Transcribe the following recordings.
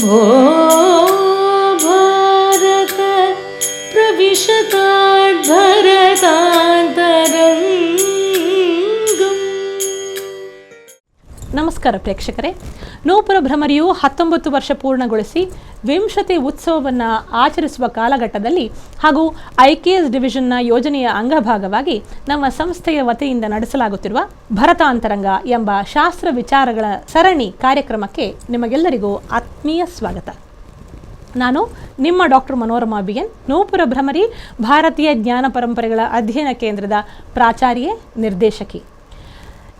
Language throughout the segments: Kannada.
भो भारत प्रविशताद्भरतान्तरङ्गम् ನಮಸ್ಕಾರ ಪ್ರೇಕ್ಷಕರೇ ನೂಪುರ ಭ್ರಮರಿಯು ಹತ್ತೊಂಬತ್ತು ವರ್ಷ ಪೂರ್ಣಗೊಳಿಸಿ ವಿಂಶತಿ ಉತ್ಸವವನ್ನು ಆಚರಿಸುವ ಕಾಲಘಟ್ಟದಲ್ಲಿ ಹಾಗೂ ಐ ಕೆ ಎಸ್ ಡಿವಿಷನ್ನ ಯೋಜನೆಯ ಅಂಗಭಾಗವಾಗಿ ನಮ್ಮ ಸಂಸ್ಥೆಯ ವತಿಯಿಂದ ನಡೆಸಲಾಗುತ್ತಿರುವ ಭರತಾಂತರಂಗ ಎಂಬ ಶಾಸ್ತ್ರ ವಿಚಾರಗಳ ಸರಣಿ ಕಾರ್ಯಕ್ರಮಕ್ಕೆ ನಿಮಗೆಲ್ಲರಿಗೂ ಆತ್ಮೀಯ ಸ್ವಾಗತ. ನಾನು ನಿಮ್ಮ doctor Manorama B N, Nupura Bhramari ಭಾರತೀಯ ಜ್ಞಾನ ಪರಂಪರೆಗಳ ಅಧ್ಯಯನ ಕೇಂದ್ರದ ಪ್ರಾಚಾರ್ಯೆ ನಿರ್ದೇಶಕಿ.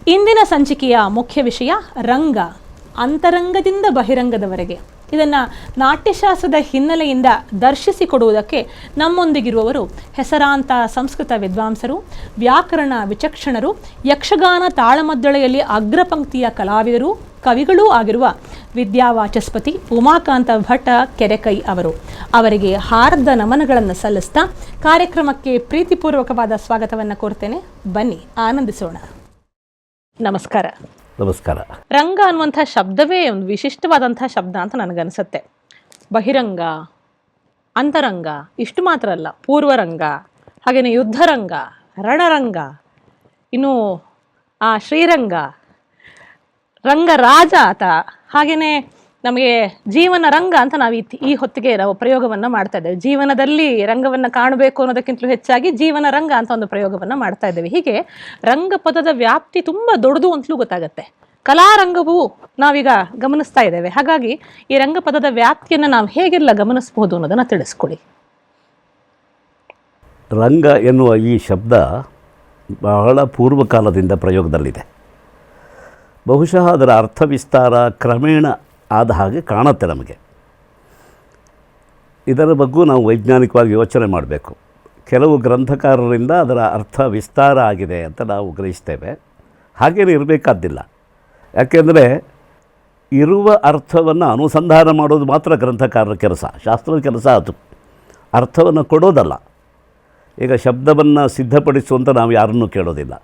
ಇಂದಿನ ಸಂಚಿಕೆಯ ಮುಖ್ಯ ವಿಷಯ ರಂಗ. ಅಂತರಂಗದಿಂದ ಬಹಿರಂಗದವರೆಗೆ. ಇದನ್ನು ನಾಟ್ಯಶಾಸ್ತ್ರದ ಹಿನ್ನೆಲೆಯಿಂದ ದರ್ಶಿಸಿಕೊಡುವುದಕ್ಕೆ ನಮ್ಮೊಂದಿಗಿರುವವರು ಹೆಸರಾಂತ ಸಂಸ್ಕೃತ ವಿದ್ವಾಂಸರು, ವ್ಯಾಕರಣ ವಿಚಕ್ಷಣರು, ಯಕ್ಷಗಾನ ತಾಳಮದ್ದಳೆಯಲ್ಲಿ ಅಗ್ರಪಂಕ್ತಿಯ ಕಲಾವಿದರು, ಕವಿಗಳೂ ಆಗಿರುವ ವಿದ್ಯಾವಾಚಸ್ಪತಿ ಉಮಾಕಾಂತ ಭಟ್ಟ ಕೆರೆಕೈ ಅವರು. ಅವರಿಗೆ ಹಾರ್ದ ನಮನಗಳನ್ನು ಸಲ್ಲಿಸ್ತಾ ಕಾರ್ಯಕ್ರಮಕ್ಕೆ ಪ್ರೀತಿಪೂರ್ವಕವಾದ ಸ್ವಾಗತವನ್ನು ಕೋರ್ತೇನೆ. ಬನ್ನಿ, ಆನಂದಿಸೋಣ. ನಮಸ್ಕಾರ. ನಮಸ್ಕಾರ. ರಂಗ ಅನ್ನುವಂಥ ಶಬ್ದವೇ ಒಂದು ವಿಶಿಷ್ಟವಾದಂಥ ಶಬ್ದ ಅಂತ ನನಗನ್ಸುತ್ತೆ. ಬಹಿರಂಗ, ಅಂತರಂಗ, ಇಷ್ಟು ಮಾತ್ರ ಅಲ್ಲ, ಪೂರ್ವರಂಗ ಹಾಗೆಯೇ ಯುದ್ಧರಂಗ, ರಣರಂಗ, ಇನ್ನು, ಆ ಶ್ರೀರಂಗ, ರಂಗರಾಜ ಆತ ಹಾಗೆಯೇ ನಮಗೆ ಜೀವನ ರಂಗ ಅಂತ ನಾವು ಈ ಹೊತ್ತಿಗೆ ನಾವು ಪ್ರಯೋಗವನ್ನು ಮಾಡ್ತಾ ಇದ್ದೇವೆ. ಜೀವನದಲ್ಲಿ ರಂಗವನ್ನು ಕಾಣಬೇಕು ಅನ್ನೋದಕ್ಕಿಂತಲೂ ಹೆಚ್ಚಾಗಿ ಜೀವನ ರಂಗ ಅಂತ ಒಂದು ಪ್ರಯೋಗವನ್ನು ಮಾಡ್ತಾ ಇದ್ದೇವೆ. ಹೀಗೆ ರಂಗ ಪದದ ವ್ಯಾಪ್ತಿ ತುಂಬ ದೊಡ್ಡದು ಅಂತಲೂ ಗೊತ್ತಾಗುತ್ತೆ. ಕಲಾರಂಗವು ನಾವೀಗ ಗಮನಿಸ್ತಾ ಇದ್ದೇವೆ. ಹಾಗಾಗಿ ಈ ರಂಗ ಪದದ ವ್ಯಾಪ್ತಿಯನ್ನು ನಾವು ಹೇಗೆಲ್ಲ ಗಮನಿಸಬಹುದು ಅನ್ನೋದನ್ನು ತಿಳಿಸ್ಕೊಡಿ ರಂಗ ಎನ್ನುವ ಈ ಶಬ್ದ ಬಹಳ ಪೂರ್ವಕಾಲದಿಂದ ಪ್ರಯೋಗದಲ್ಲಿದೆ. ಬಹುಶಃ ಅದರ ಅರ್ಥ ವಿಸ್ತಾರ ಕ್ರಮೇಣ ಆದ ಹಾಗೆ ಕಾಣುತ್ತೆ ನಮಗೆ. ಇದರ ಬಗ್ಗೂ ನಾವು ವೈಜ್ಞಾನಿಕವಾಗಿ ಯೋಚನೆ ಮಾಡಬೇಕು. ಕೆಲವು ಗ್ರಂಥಕಾರರಿಂದ ಅದರ ಅರ್ಥ ವಿಸ್ತಾರ ಆಗಿದೆ ಅಂತ ನಾವು ಗ್ರಹಿಸ್ತೇವೆ. ಹಾಗೇನು ಇರಬೇಕಾದ್ದಿಲ್ಲ. ಯಾಕೆಂದರೆ ಇರುವ ಅರ್ಥವನ್ನು ಅನುಸಂಧಾನ ಮಾಡೋದು ಮಾತ್ರ ಗ್ರಂಥಕಾರರ ಕೆಲಸ, ಶಾಸ್ತ್ರದ ಕೆಲಸ ಅದು. ಅರ್ಥವನ್ನು ಕೊಡೋದಲ್ಲ. ಈಗ ಶಬ್ದವನ್ನು ಸಿದ್ಧಪಡಿಸುವಂತ ನಾವು ಯಾರನ್ನೂ ಕೇಳೋದಿಲ್ಲ.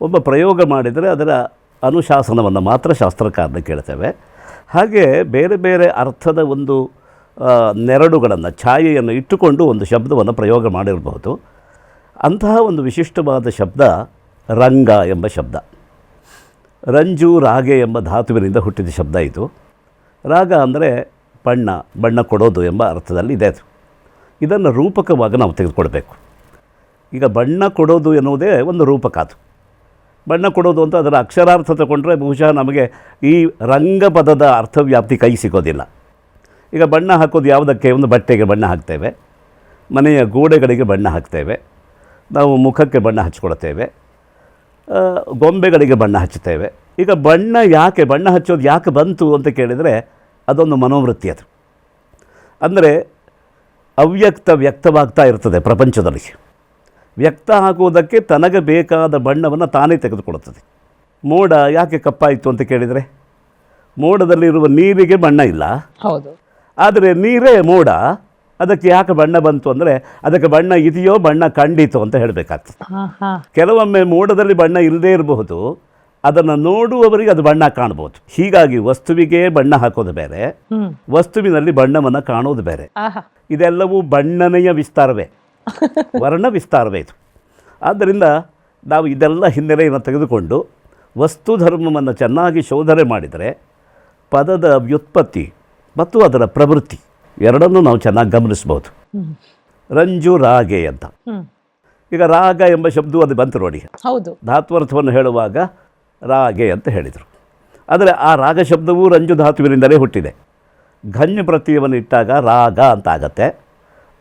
ಒಬ್ಬ ಪ್ರಯೋಗ ಮಾಡಿದರೆ ಅದರ ಅನುಶಾಸನವನ್ನು ಮಾತ್ರ ಶಾಸ್ತ್ರಕಾರನ ಕೇಳ್ತೇವೆ. ಹಾಗೆ ಬೇರೆ ಬೇರೆ ಅರ್ಥದ ಒಂದು ನೆರಳುಗಳನ್ನು ಛಾಯೆಯನ್ನು ಇಟ್ಟುಕೊಂಡು ಒಂದು ಶಬ್ದವನ್ನು ಪ್ರಯೋಗ ಮಾಡಿರಬಹುದು. ಅಂತಹ ಒಂದು ವಿಶಿಷ್ಟವಾದ ಶಬ್ದ ರಂಗ ಎಂಬ ಶಬ್ದ. ರಂಜು ರಾಗೆ ಎಂಬ ಧಾತುವಿನಿಂದ ಹುಟ್ಟಿದ ಶಬ್ದ ಇದು. ರಾಗ ಅಂದರೆ ಬಣ್ಣ ಬಣ್ಣ ಕೊಡೋದು ಎಂಬ ಅರ್ಥದಲ್ಲಿ ಇದೆ ಅದು. ಇದನ್ನು ರೂಪಕವಾಗಿ ನಾವು ತೆಗೆದುಕೊಳ್ಬೇಕು. ಈಗ ಬಣ್ಣ ಕೊಡೋದು ಎನ್ನುವುದೇ ಒಂದು ರೂಪಕ ಅದು. ಬಣ್ಣ ಕೊಡೋದು ಅಂತ ಅದರ ಅಕ್ಷರಾರ್ಥ ತಗೊಂಡ್ರೆ ಬಹುಶಃ ನಮಗೆ ಈ ರಂಗಪದದ ಅರ್ಥವ್ಯಾಪ್ತಿ ಕೈ ಸಿಗೋದಿಲ್ಲ. ಈಗ ಬಣ್ಣ ಹಾಕೋದು ಯಾವುದಕ್ಕೆ? ಒಂದು ಬಟ್ಟೆಗೆ ಬಣ್ಣ ಹಾಕ್ತೇವೆ. ಮನೆಯ ಗೋಡೆಗಳಿಗೆ ಬಣ್ಣ ಹಾಕ್ತೇವೆ. ನಾವು ಮುಖಕ್ಕೆ ಬಣ್ಣ ಹಚ್ಕೊಳ್ತೇವೆ. ಗೊಂಬೆಗಳಿಗೆ ಬಣ್ಣ ಹಚ್ಚುತ್ತೇವೆ. ಈಗ ಬಣ್ಣ ಯಾಕೆ, ಬಣ್ಣ ಹಚ್ಚೋದು ಯಾಕೆ ಬಂತು ಅಂತ ಕೇಳಿದರೆ ಅದೊಂದು ಮನೋವೃತ್ತಿ ಅದು. ಅಂದರೆ ಅವ್ಯಕ್ತ ವ್ಯಕ್ತವಾಗ್ತಾ ಇರ್ತದೆ ಪ್ರಪಂಚದಲ್ಲಿ. ವ್ಯಕ್ತ ಹಾಕುವುದಕ್ಕೆ ತನಗೆ ಬೇಕಾದ ಬಣ್ಣವನ್ನು ತಾನೇ ತೆಗೆದುಕೊಳ್ಳುತ್ತದೆ. ಮೋಡ ಯಾಕೆ ಕಪ್ಪಾಯಿತು ಅಂತ ಕೇಳಿದರೆ ಮೋಡದಲ್ಲಿರುವ ನೀರಿಗೆ ಬಣ್ಣ ಇಲ್ಲ. ಹೌದು. ಆದರೆ ನೀರೇ ಮೋಡ ಅದಕ್ಕೆ ಯಾಕೆ ಬಣ್ಣ ಬಂತು ಅಂದರೆ ಅದಕ್ಕೆ ಬಣ್ಣ ಇದೆಯೋ ಬಣ್ಣ ಕಂಡಿತು ಅಂತ ಹೇಳಬೇಕಾಗ್ತದೆ. ಕೆಲವೊಮ್ಮೆ ಮೋಡದಲ್ಲಿ ಬಣ್ಣ ಇಲ್ಲದೇ ಇರಬಹುದು ಅದನ್ನು ನೋಡುವವರಿಗೆ ಅದು ಬಣ್ಣ ಕಾಣಬಹುದು. ಹೀಗಾಗಿ ವಸ್ತುವಿಗೆ ಬಣ್ಣ ಹಾಕೋದು ಬೇರೆ ವಸ್ತುವಿನಲ್ಲಿ ಬಣ್ಣವನ್ನು ಕಾಣೋದು ಬೇರೆ. ಇದೆಲ್ಲವೂ ಬಣ್ಣನೆಯ ವಿಸ್ತಾರವೇ. ವರ್ಣ ವಿಸ್ತಾರವೇ ಇದು. ಆದ್ದರಿಂದ ನಾವು ಇದೆಲ್ಲ ಹಿನ್ನೆಲೆಯನ್ನು ತೆಗೆದುಕೊಂಡು ವಸ್ತು ಧರ್ಮವನ್ನು ಚೆನ್ನಾಗಿ ಶೋಧನೆ ಮಾಡಿದರೆ ಪದದ ವ್ಯುತ್ಪತ್ತಿ ಮತ್ತು ಅದರ ಪ್ರವೃತ್ತಿ ಎರಡನ್ನೂ ನಾವು ಚೆನ್ನಾಗಿ ಗಮನಿಸ್ಬೋದು. ರಂಜು ರಾಗೆ ಅಂತ. ಈಗ ರಾಗ ಎಂಬ ಶಬ್ದವು ಅದು ಬಂತು ನೋಡಿ. ಹೌದು. ಧಾತ್ವರ್ಥವನ್ನು ಹೇಳುವಾಗ ರಾಗೆ ಅಂತ ಹೇಳಿದರು. ಆದರೆ ಆ ರಾಗ ಶಬ್ದವು ರಂಜು ಧಾತುವಿನಿಂದಲೇ ಹುಟ್ಟಿದೆ. ಘನ್ಯ ಪ್ರತ್ಯಯವನ್ನು ಇಟ್ಟಾಗ ರಾಗ ಅಂತ ಆಗತ್ತೆ.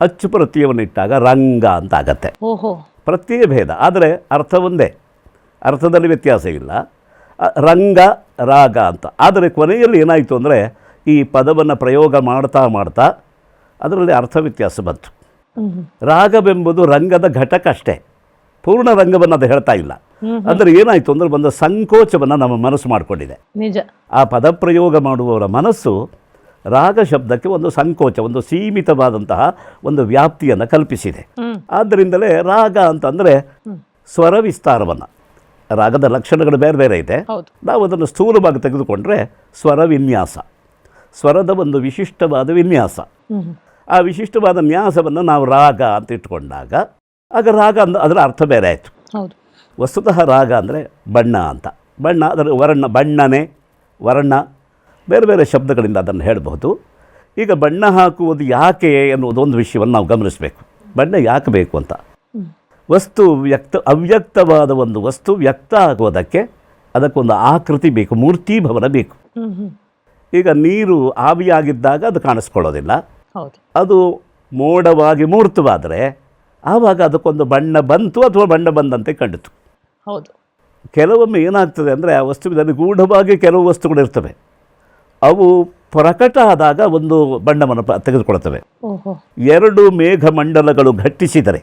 ಅಚ್ಚು ಪ್ರತ್ಯಯವನ್ನು ಇಟ್ಟಾಗ ರಂಗ ಅಂತ ಆಗತ್ತೆ ಓಹೋ. ಪ್ರತ್ಯಯ ಭೇದ. ಆದರೆ ಅರ್ಥ ಒಂದೇ. ಅರ್ಥದಲ್ಲಿ ವ್ಯತ್ಯಾಸ ಇಲ್ಲ. ರಂಗ ರಾಗ ಅಂತ. ಆದರೆ ಕೊನೆಯಲ್ಲಿ ಏನಾಯಿತು ಅಂದರೆ ಈ ಪದವನ್ನು ಪ್ರಯೋಗ ಮಾಡ್ತಾ ಮಾಡ್ತಾ ಅದರಲ್ಲಿ ಅರ್ಥ ವ್ಯತ್ಯಾಸ ಬಂತು. ರಾಗವೆಂಬುದು ರಂಗದ ಘಟಕ ಅಷ್ಟೇ. ಪೂರ್ಣ ರಂಗವನ್ನು ಅದು ಹೇಳ್ತಾ ಇಲ್ಲ. ಅಂದರೆ ಏನಾಯಿತು ಅಂದರೆ ಒಂದು ಸಂಕೋಚವನ್ನು ನಮ್ಮ ಮನಸ್ಸು ಮಾಡಿಕೊಂಡಿದೆ. ನಿಜ. ಆ ಪದಪ್ರಯೋಗ ಮಾಡುವವರ ಮನಸ್ಸು ರಾಗ ಶಬ್ದಕ್ಕೆ ಒಂದು ಸಂಕೋಚ ಒಂದು ಸೀಮಿತವಾದಂತಹ ಒಂದು ವ್ಯಾಪ್ತಿಯನ್ನು ಕಲ್ಪಿಸಿದೆ. ಆದ್ದರಿಂದಲೇ ರಾಗ ಅಂತಂದರೆ ಸ್ವರ ವಿಸ್ತಾರವನ್ನು. ರಾಗದ ಲಕ್ಷಣಗಳು ಬೇರೆ ಬೇರೆ ಇದೆ. ನಾವು ಅದನ್ನು ಸ್ಥೂಲವಾಗಿ ತೆಗೆದುಕೊಂಡ್ರೆ ಸ್ವರ ವಿನ್ಯಾಸ. ಸ್ವರದ ಒಂದು ವಿಶಿಷ್ಟವಾದ ವಿನ್ಯಾಸ. ಆ ವಿಶಿಷ್ಟವಾದ ನ್ಯಾಸವನ್ನು ನಾವು ರಾಗ ಅಂತ ಇಟ್ಕೊಂಡಾಗ ಆಗ ರಾಗ ಅಂದ ಅದರ ಅರ್ಥ ಬೇರೆ ಆಯಿತು. ವಸ್ತುತಃ ರಾಗ ಅಂದರೆ ಬಣ್ಣ ಅಂತ. ಬಣ್ಣ ಅದರ ವರ್ಣ ಬಣ್ಣನೆ ವರ್ಣ. ಬೇರೆ ಬೇರೆ ಶಬ್ದಗಳಿಂದ ಅದನ್ನು ಹೇಳಬಹುದು. ಈಗ ಬಣ್ಣ ಹಾಕುವುದು ಯಾಕೆ ಎನ್ನುವುದೊಂದು ವಿಷಯವನ್ನು ನಾವು ಗಮನಿಸಬೇಕು. ಬಣ್ಣ ಯಾಕೆ ಬೇಕು ಅಂತ. ವಸ್ತು ವ್ಯಕ್ತ ಅವ್ಯಕ್ತವಾದ ಒಂದು ವಸ್ತು ವ್ಯಕ್ತ ಆಗುವುದಕ್ಕೆ ಅದಕ್ಕೊಂದು ಆಕೃತಿ ಬೇಕು ಮೂರ್ತಿ ಭವನ ಬೇಕು. ಈಗ ನೀರು ಆವಿಯಾಗಿದ್ದಾಗ ಅದು ಕಾಣಿಸ್ಕೊಳ್ಳೋದಿಲ್ಲ. ಅದು ಮೋಡವಾಗಿ ಮೂರ್ತವಾದರೆ ಆವಾಗ ಅದಕ್ಕೊಂದು ಬಣ್ಣ ಬಂತು ಅಥವಾ ಬಣ್ಣ ಬಂದಂತೆ ಕಂಡಿತು. ಹೌದು. ಕೆಲವೊಮ್ಮೆ ಏನಾಗ್ತದೆ ಅಂದರೆ ಆ ವಸ್ತುವಿನಲ್ಲಿ ಗೂಢವಾಗಿ ಕೆಲವು ವಸ್ತುಗಳು ಇರ್ತವೆ. ಅವು ಪ್ರಕಟ ಆದಾಗ ಒಂದು ಬಣ್ಣವನ್ನು ತೆಗೆದುಕೊಳ್ಳುತ್ತವೆ. ತೆಗೆದುಕೊಳ್ತವೆ ಎರಡು ಮೇಘಮಂಡಲಗಳು ಘಟ್ಟಿಸಿದರೆ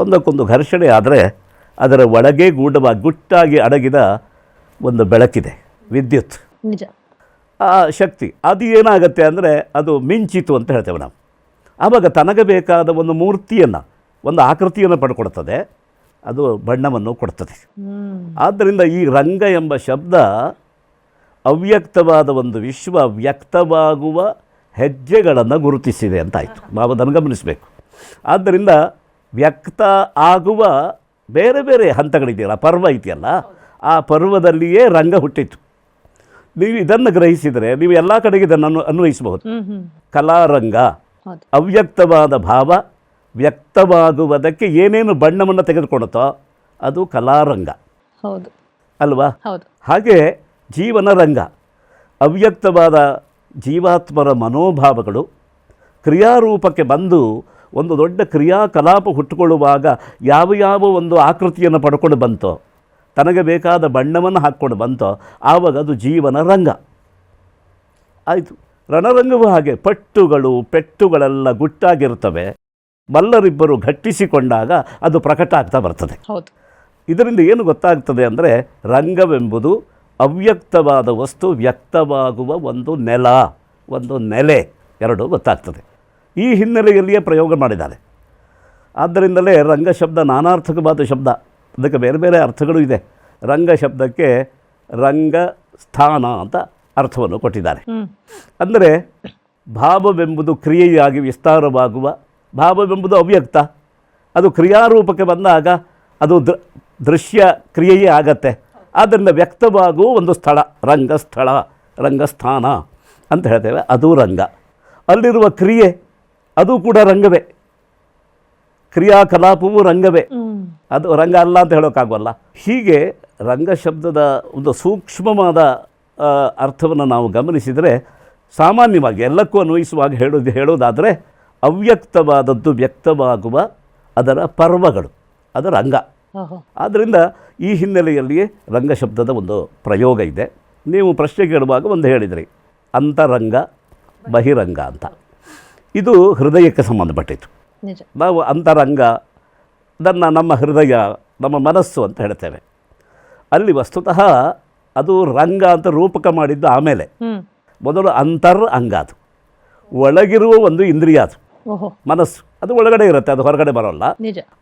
ಒಂದಕ್ಕೊಂದು ಘರ್ಷಣೆ ಆದರೆ ಅದರ ಒಳಗೆ ಗೂಢವಾಗಿ ಗುಟ್ಟಾಗಿ ಅಡಗಿದ ಒಂದು ಬೆಳಕಿದೆ ವಿದ್ಯುತ್. ನಿಜ. ಆ ಶಕ್ತಿ ಅದು ಏನಾಗುತ್ತೆ ಅಂದರೆ ಅದು ಮಿಂಚಿತು ಅಂತ ಹೇಳ್ತೇವೆ ನಾವು. ಆವಾಗ ತನಗೆ ಬೇಕಾದ ಒಂದು ಮೂರ್ತಿಯನ್ನು ಒಂದು ಆಕೃತಿಯನ್ನು ಪಡ್ಕೊಡ್ತದೆ ಅದು ಬಣ್ಣವನ್ನು ಕೊಡ್ತದೆ. ಆದ್ದರಿಂದ ಈ ರಂಗ ಎಂಬ ಶಬ್ದ ಅವ್ಯಕ್ತವಾದ ಒಂದು ವಿಶ್ವ ವ್ಯಕ್ತವಾಗುವ ಹೆಜ್ಜೆಗಳನ್ನು ಗುರುತಿಸಿದೆ ಅಂತ ಆಯಿತು ನಾವು ಅದನ್ನು ಗಮನಿಸಬೇಕು. ಆದ್ದರಿಂದ ವ್ಯಕ್ತ ಆಗುವ ಬೇರೆ ಬೇರೆ ಹಂತಗಳಿದೆಯಲ್ಲ ಪರ್ವ ಇದೆಯಲ್ಲ ಆ ಪರ್ವದಲ್ಲಿಯೇ ರಂಗ ಹುಟ್ಟಿತು ನೀವು ಇದನ್ನು ಗ್ರಹಿಸಿದರೆ ನೀವು ಎಲ್ಲ ಕಡೆಗೆ ಇದನ್ನು ಅನ್ವ- ಅನ್ವಯಿಸಬಹುದು. ಕಲಾರಂಗ ಅವ್ಯಕ್ತವಾದ ಭಾವ ವ್ಯಕ್ತವಾಗುವುದಕ್ಕೆ ಏನೇನು ಬಣ್ಣವನ್ನು ತೆಗೆದುಕೊಳ್ಳುತ್ತೋ ಅದು ಕಲಾರಂಗ. ಹೌದು. ಅಲ್ವಾ? ಹೌದು. ಹಾಗೆ ಜೀವನ ರಂಗ. ಅವ್ಯಕ್ತವಾದ ಜೀವಾತ್ಮರ ಮನೋಭಾವಗಳು ಕ್ರಿಯಾರೂಪಕ್ಕೆ ಬಂದು ಒಂದು ದೊಡ್ಡ ಕ್ರಿಯಾಕಲಾಪ ಹುಟ್ಟುಕೊಳ್ಳುವಾಗ ಯಾವ ಯಾವ ಒಂದು ಆಕೃತಿಯನ್ನು ಪಡ್ಕೊಂಡು ಬಂತೋ ತನಗೆ ಬೇಕಾದ ಬಣ್ಣವನ್ನು ಹಾಕ್ಕೊಂಡು ಬಂತೋ ಆವಾಗ ಅದು ಜೀವನ ರಂಗ. ಆಯಿತು. ರಣರಂಗವೂ ಹಾಗೆ ಪಟ್ಟುಗಳು ಪೆಟ್ಟುಗಳೆಲ್ಲ ಗುಟ್ಟಾಗಿರ್ತವೆ. ಮಲ್ಲರಿಬ್ಬರು ಘಟ್ಟಿಸಿಕೊಂಡಾಗ ಅದು ಪ್ರಕಟ ಆಗ್ತಾ ಬರ್ತದೆ. ಹೌದು. ಇದರಿಂದ ಏನು ಗೊತ್ತಾಗ್ತದೆ ಅಂದರೆ ರಂಗವೆಂಬುದು ಅವ್ಯಕ್ತವಾದ ವಸ್ತು ವ್ಯಕ್ತವಾಗುವ ಒಂದು ನೆಲ ಒಂದು ನೆಲೆ ಎರಡು ಗೊತ್ತಾಗ್ತದೆ. ಈ ಹಿನ್ನೆಲೆಯಲ್ಲಿಯೇ ಪ್ರಯೋಗ ಮಾಡಿದ್ದಾರೆ ಆದ್ದರಿಂದಲೇ ರಂಗ ಶಬ್ದ ನಾನಾರ್ಥಕವಾದ ಶಬ್ದ ಅದಕ್ಕೆ ಬೇರೆ ಬೇರೆ ಅರ್ಥಗಳು ಇದೆ. ರಂಗ ಶಬ್ದಕ್ಕೆ ರಂಗ ಸ್ಥಾನ ಅಂತ ಅರ್ಥವನ್ನು ಕೊಟ್ಟಿದ್ದಾರೆ. ಅಂದರೆ ಭಾವವೆಂಬುದು ಕ್ರಿಯೆಯಾಗಿ ವಿಸ್ತಾರವಾಗುವ ಭಾವವೆಂಬುದು ಅವ್ಯಕ್ತ. ಅದು ಕ್ರಿಯಾರೂಪಕ್ಕೆ ಬಂದಾಗ ಅದು ದೃಶ್ಯ ಕ್ರಿಯೆಯೇ ಆಗತ್ತೆ. ಆದ್ದರಿಂದ ವ್ಯಕ್ತವಾಗುವ ಒಂದು ಸ್ಥಳ ರಂಗಸ್ಥಳ ರಂಗಸ್ಥಾನ ಅಂತ ಹೇಳ್ತೇವೆ. ಅದು ರಂಗ. ಅಲ್ಲಿರುವ ಕ್ರಿಯೆ ಅದು ಕೂಡ ರಂಗವೇ. ಕ್ರಿಯಾಕಲಾಪವೂ ರಂಗವೇ. ಅದು ರಂಗ ಅಲ್ಲ ಅಂತ ಹೇಳೋಕ್ಕಾಗಲ್ಲ. ಹೀಗೆ ರಂಗ ಶಬ್ದದ ಒಂದು ಸೂಕ್ಷ್ಮವಾದ ಅರ್ಥವನ್ನು ನಾವು ಗಮನಿಸಿದರೆ ಸಾಮಾನ್ಯವಾಗಿ ಎಲ್ಲಕ್ಕೂ ಅನ್ವಯಿಸುವಾಗ ಹೇಳೋದು ಹೇಳೋದಾದರೆ ಅವ್ಯಕ್ತವಾದದ್ದು ವ್ಯಕ್ತವಾಗುವ ಅದರ ಪರ್ವಗಳು ಅದು ರಂಗ. ಆದ್ದರಿಂದ ಈ ಹಿನ್ನೆಲೆಯಲ್ಲಿ ರಂಗ ಶಬ್ದದ ಒಂದು ಪ್ರಯೋಗ ಇದೆ. ನೀವು ಪ್ರಶ್ನೆ ಕೇಳುವಾಗ ಒಂದು ಹೇಳಿದ್ರಿ ಅಂತರಂಗ ಬಹಿರಂಗ ಅಂತ. ಇದು ಹೃದಯಕ್ಕೆ ಸಂಬಂಧಪಟ್ಟಿತ್ತು. ನಾವು ಅಂತರಂಗ ಅದನ್ನು ನಮ್ಮ ಹೃದಯ ನಮ್ಮ ಮನಸ್ಸು ಅಂತ ಹೇಳ್ತೇವೆ. ಅಲ್ಲಿ ವಸ್ತುತಃ ಅದು ರಂಗ ಅಂತ ರೂಪಕ ಮಾಡಿದ್ದು ಆಮೇಲೆ. ಮೊದಲು ಅಂತರ್ ಅಂಗ ಅದು. ಒಳಗಿರುವ ಒಂದು ಇಂದ್ರಿಯ ಅದು. ಮನಸ್ಸು. ಅದು ಒಳಗಡೆ ಇರುತ್ತೆ ಅದು ಹೊರಗಡೆ ಬರೋಲ್ಲ.